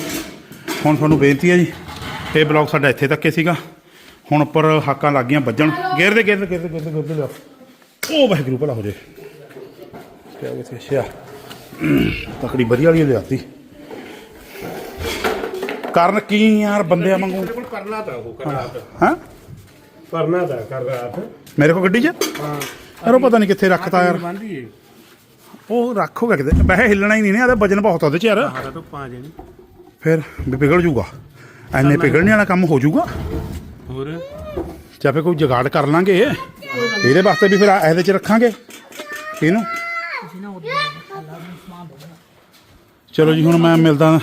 Speaker 1: ਹੁਣ ਤੁਹਾਨੂੰ ਬੇਨਤੀ ਹੈ ਜੀ ਇਹ ਬਲੌਗ ਸਾਡਾ ਇੱਥੇ ਤੱਕ ਹੀ ਸੀਗਾ। ਹੁਣ ਉੱਪਰ ਹਾਕਾਂ ਲੱਗ ਗਈਆਂ ਵੱਜਣ। ਗੇਰ ਦੇ ਗੇਰ ਦੇ ਗੇਰ ਦੇ ਗੇਰ ਦੇ ਗੇਰ ਦੇ ਲਿਆ ਉਹ ਵਾਹਿਗੁਰੂ ਭਲਾ ਹੋ ਜੇ। ਕਿਆ ਹੋ ਗਿਆ ਅੱਛਾ। ਤਕੜੀ ਵਧੀਆ ਵਾਲੀ ਲਿਆਤੀ। ਕਾਰਨ ਕੀ ਯਾਰ ਬੰਦਿਆਂ ਵਾਂਗੂ?
Speaker 6: ਕੋਲ ਕਰਨਾ ਤਾਂ ਉਹ ਕਰ ਰਾਤ
Speaker 1: ਹਾਂ।
Speaker 6: ਕਰਨਾ ਤਾਂ ਕਰ ਰਾਤ।
Speaker 1: ਮੇਰੇ ਕੋਲ ਗੱਡੀ 'ਚ?
Speaker 6: ਹਾਂ।
Speaker 1: ਯਾਰ ਉਹ ਪਤਾ ਨਹੀਂ ਕਿੱਥੇ ਰੱਖਤਾ ਯਾਰ।
Speaker 6: ਬੰਦੀ ਏ।
Speaker 1: ਉਹ ਰੱਖੋਗਾ ਕਿਤੇ। ਵੈਸੇ ਹਿੱਲਣਾ ਹੀ ਨਹੀਂ ਨੇ ਇਹਦਾ ਵਜਨ ਬਹੁਤ ਆ ਉਹਦੇ 'ਚ ਯਾਰ।
Speaker 6: ਤੋਂ ਪਾ
Speaker 1: ਫਿਰ ਵੀ ਪਿਘਲ ਜੂਗਾ। ਐਨੇ ਪਿਘਲਣੇ ਵਾਲਾ ਕੰਮ ਹੋ ਜੂਗਾ।
Speaker 6: ਹੋਰ?
Speaker 1: ਜਾਂ ਫਿਰ ਕੋਈ ਜੁਗਾੜ ਕਰ ਲਾਂਗੇ। ਇਹਦੇ ਵਾਸਤੇ ਵੀ ਫਿਰ ਆ- ਇਹਦੇ 'ਚ ਰੱਖਾਂਗੇ। ਇਹਨੂੰ। ਚਲੋ ਜੀ ਹੁਣ ਮੈਂ ਮਿਲਦਾ।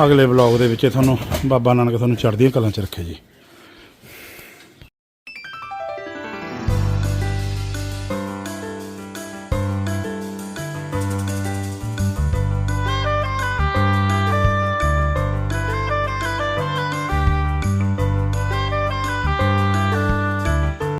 Speaker 1: ਅਗਲੇ ਵਲੌਗ ਦੇ ਵਿੱਚ ਤੁਹਾਨੂੰ ਬਾਬਾ ਨਾਨਕ ਤੁਹਾਨੂੰ ਚੜ੍ਹਦੀਆਂ ਕਲਾਂ 'ਚ ਰੱਖੇ ਜੀ।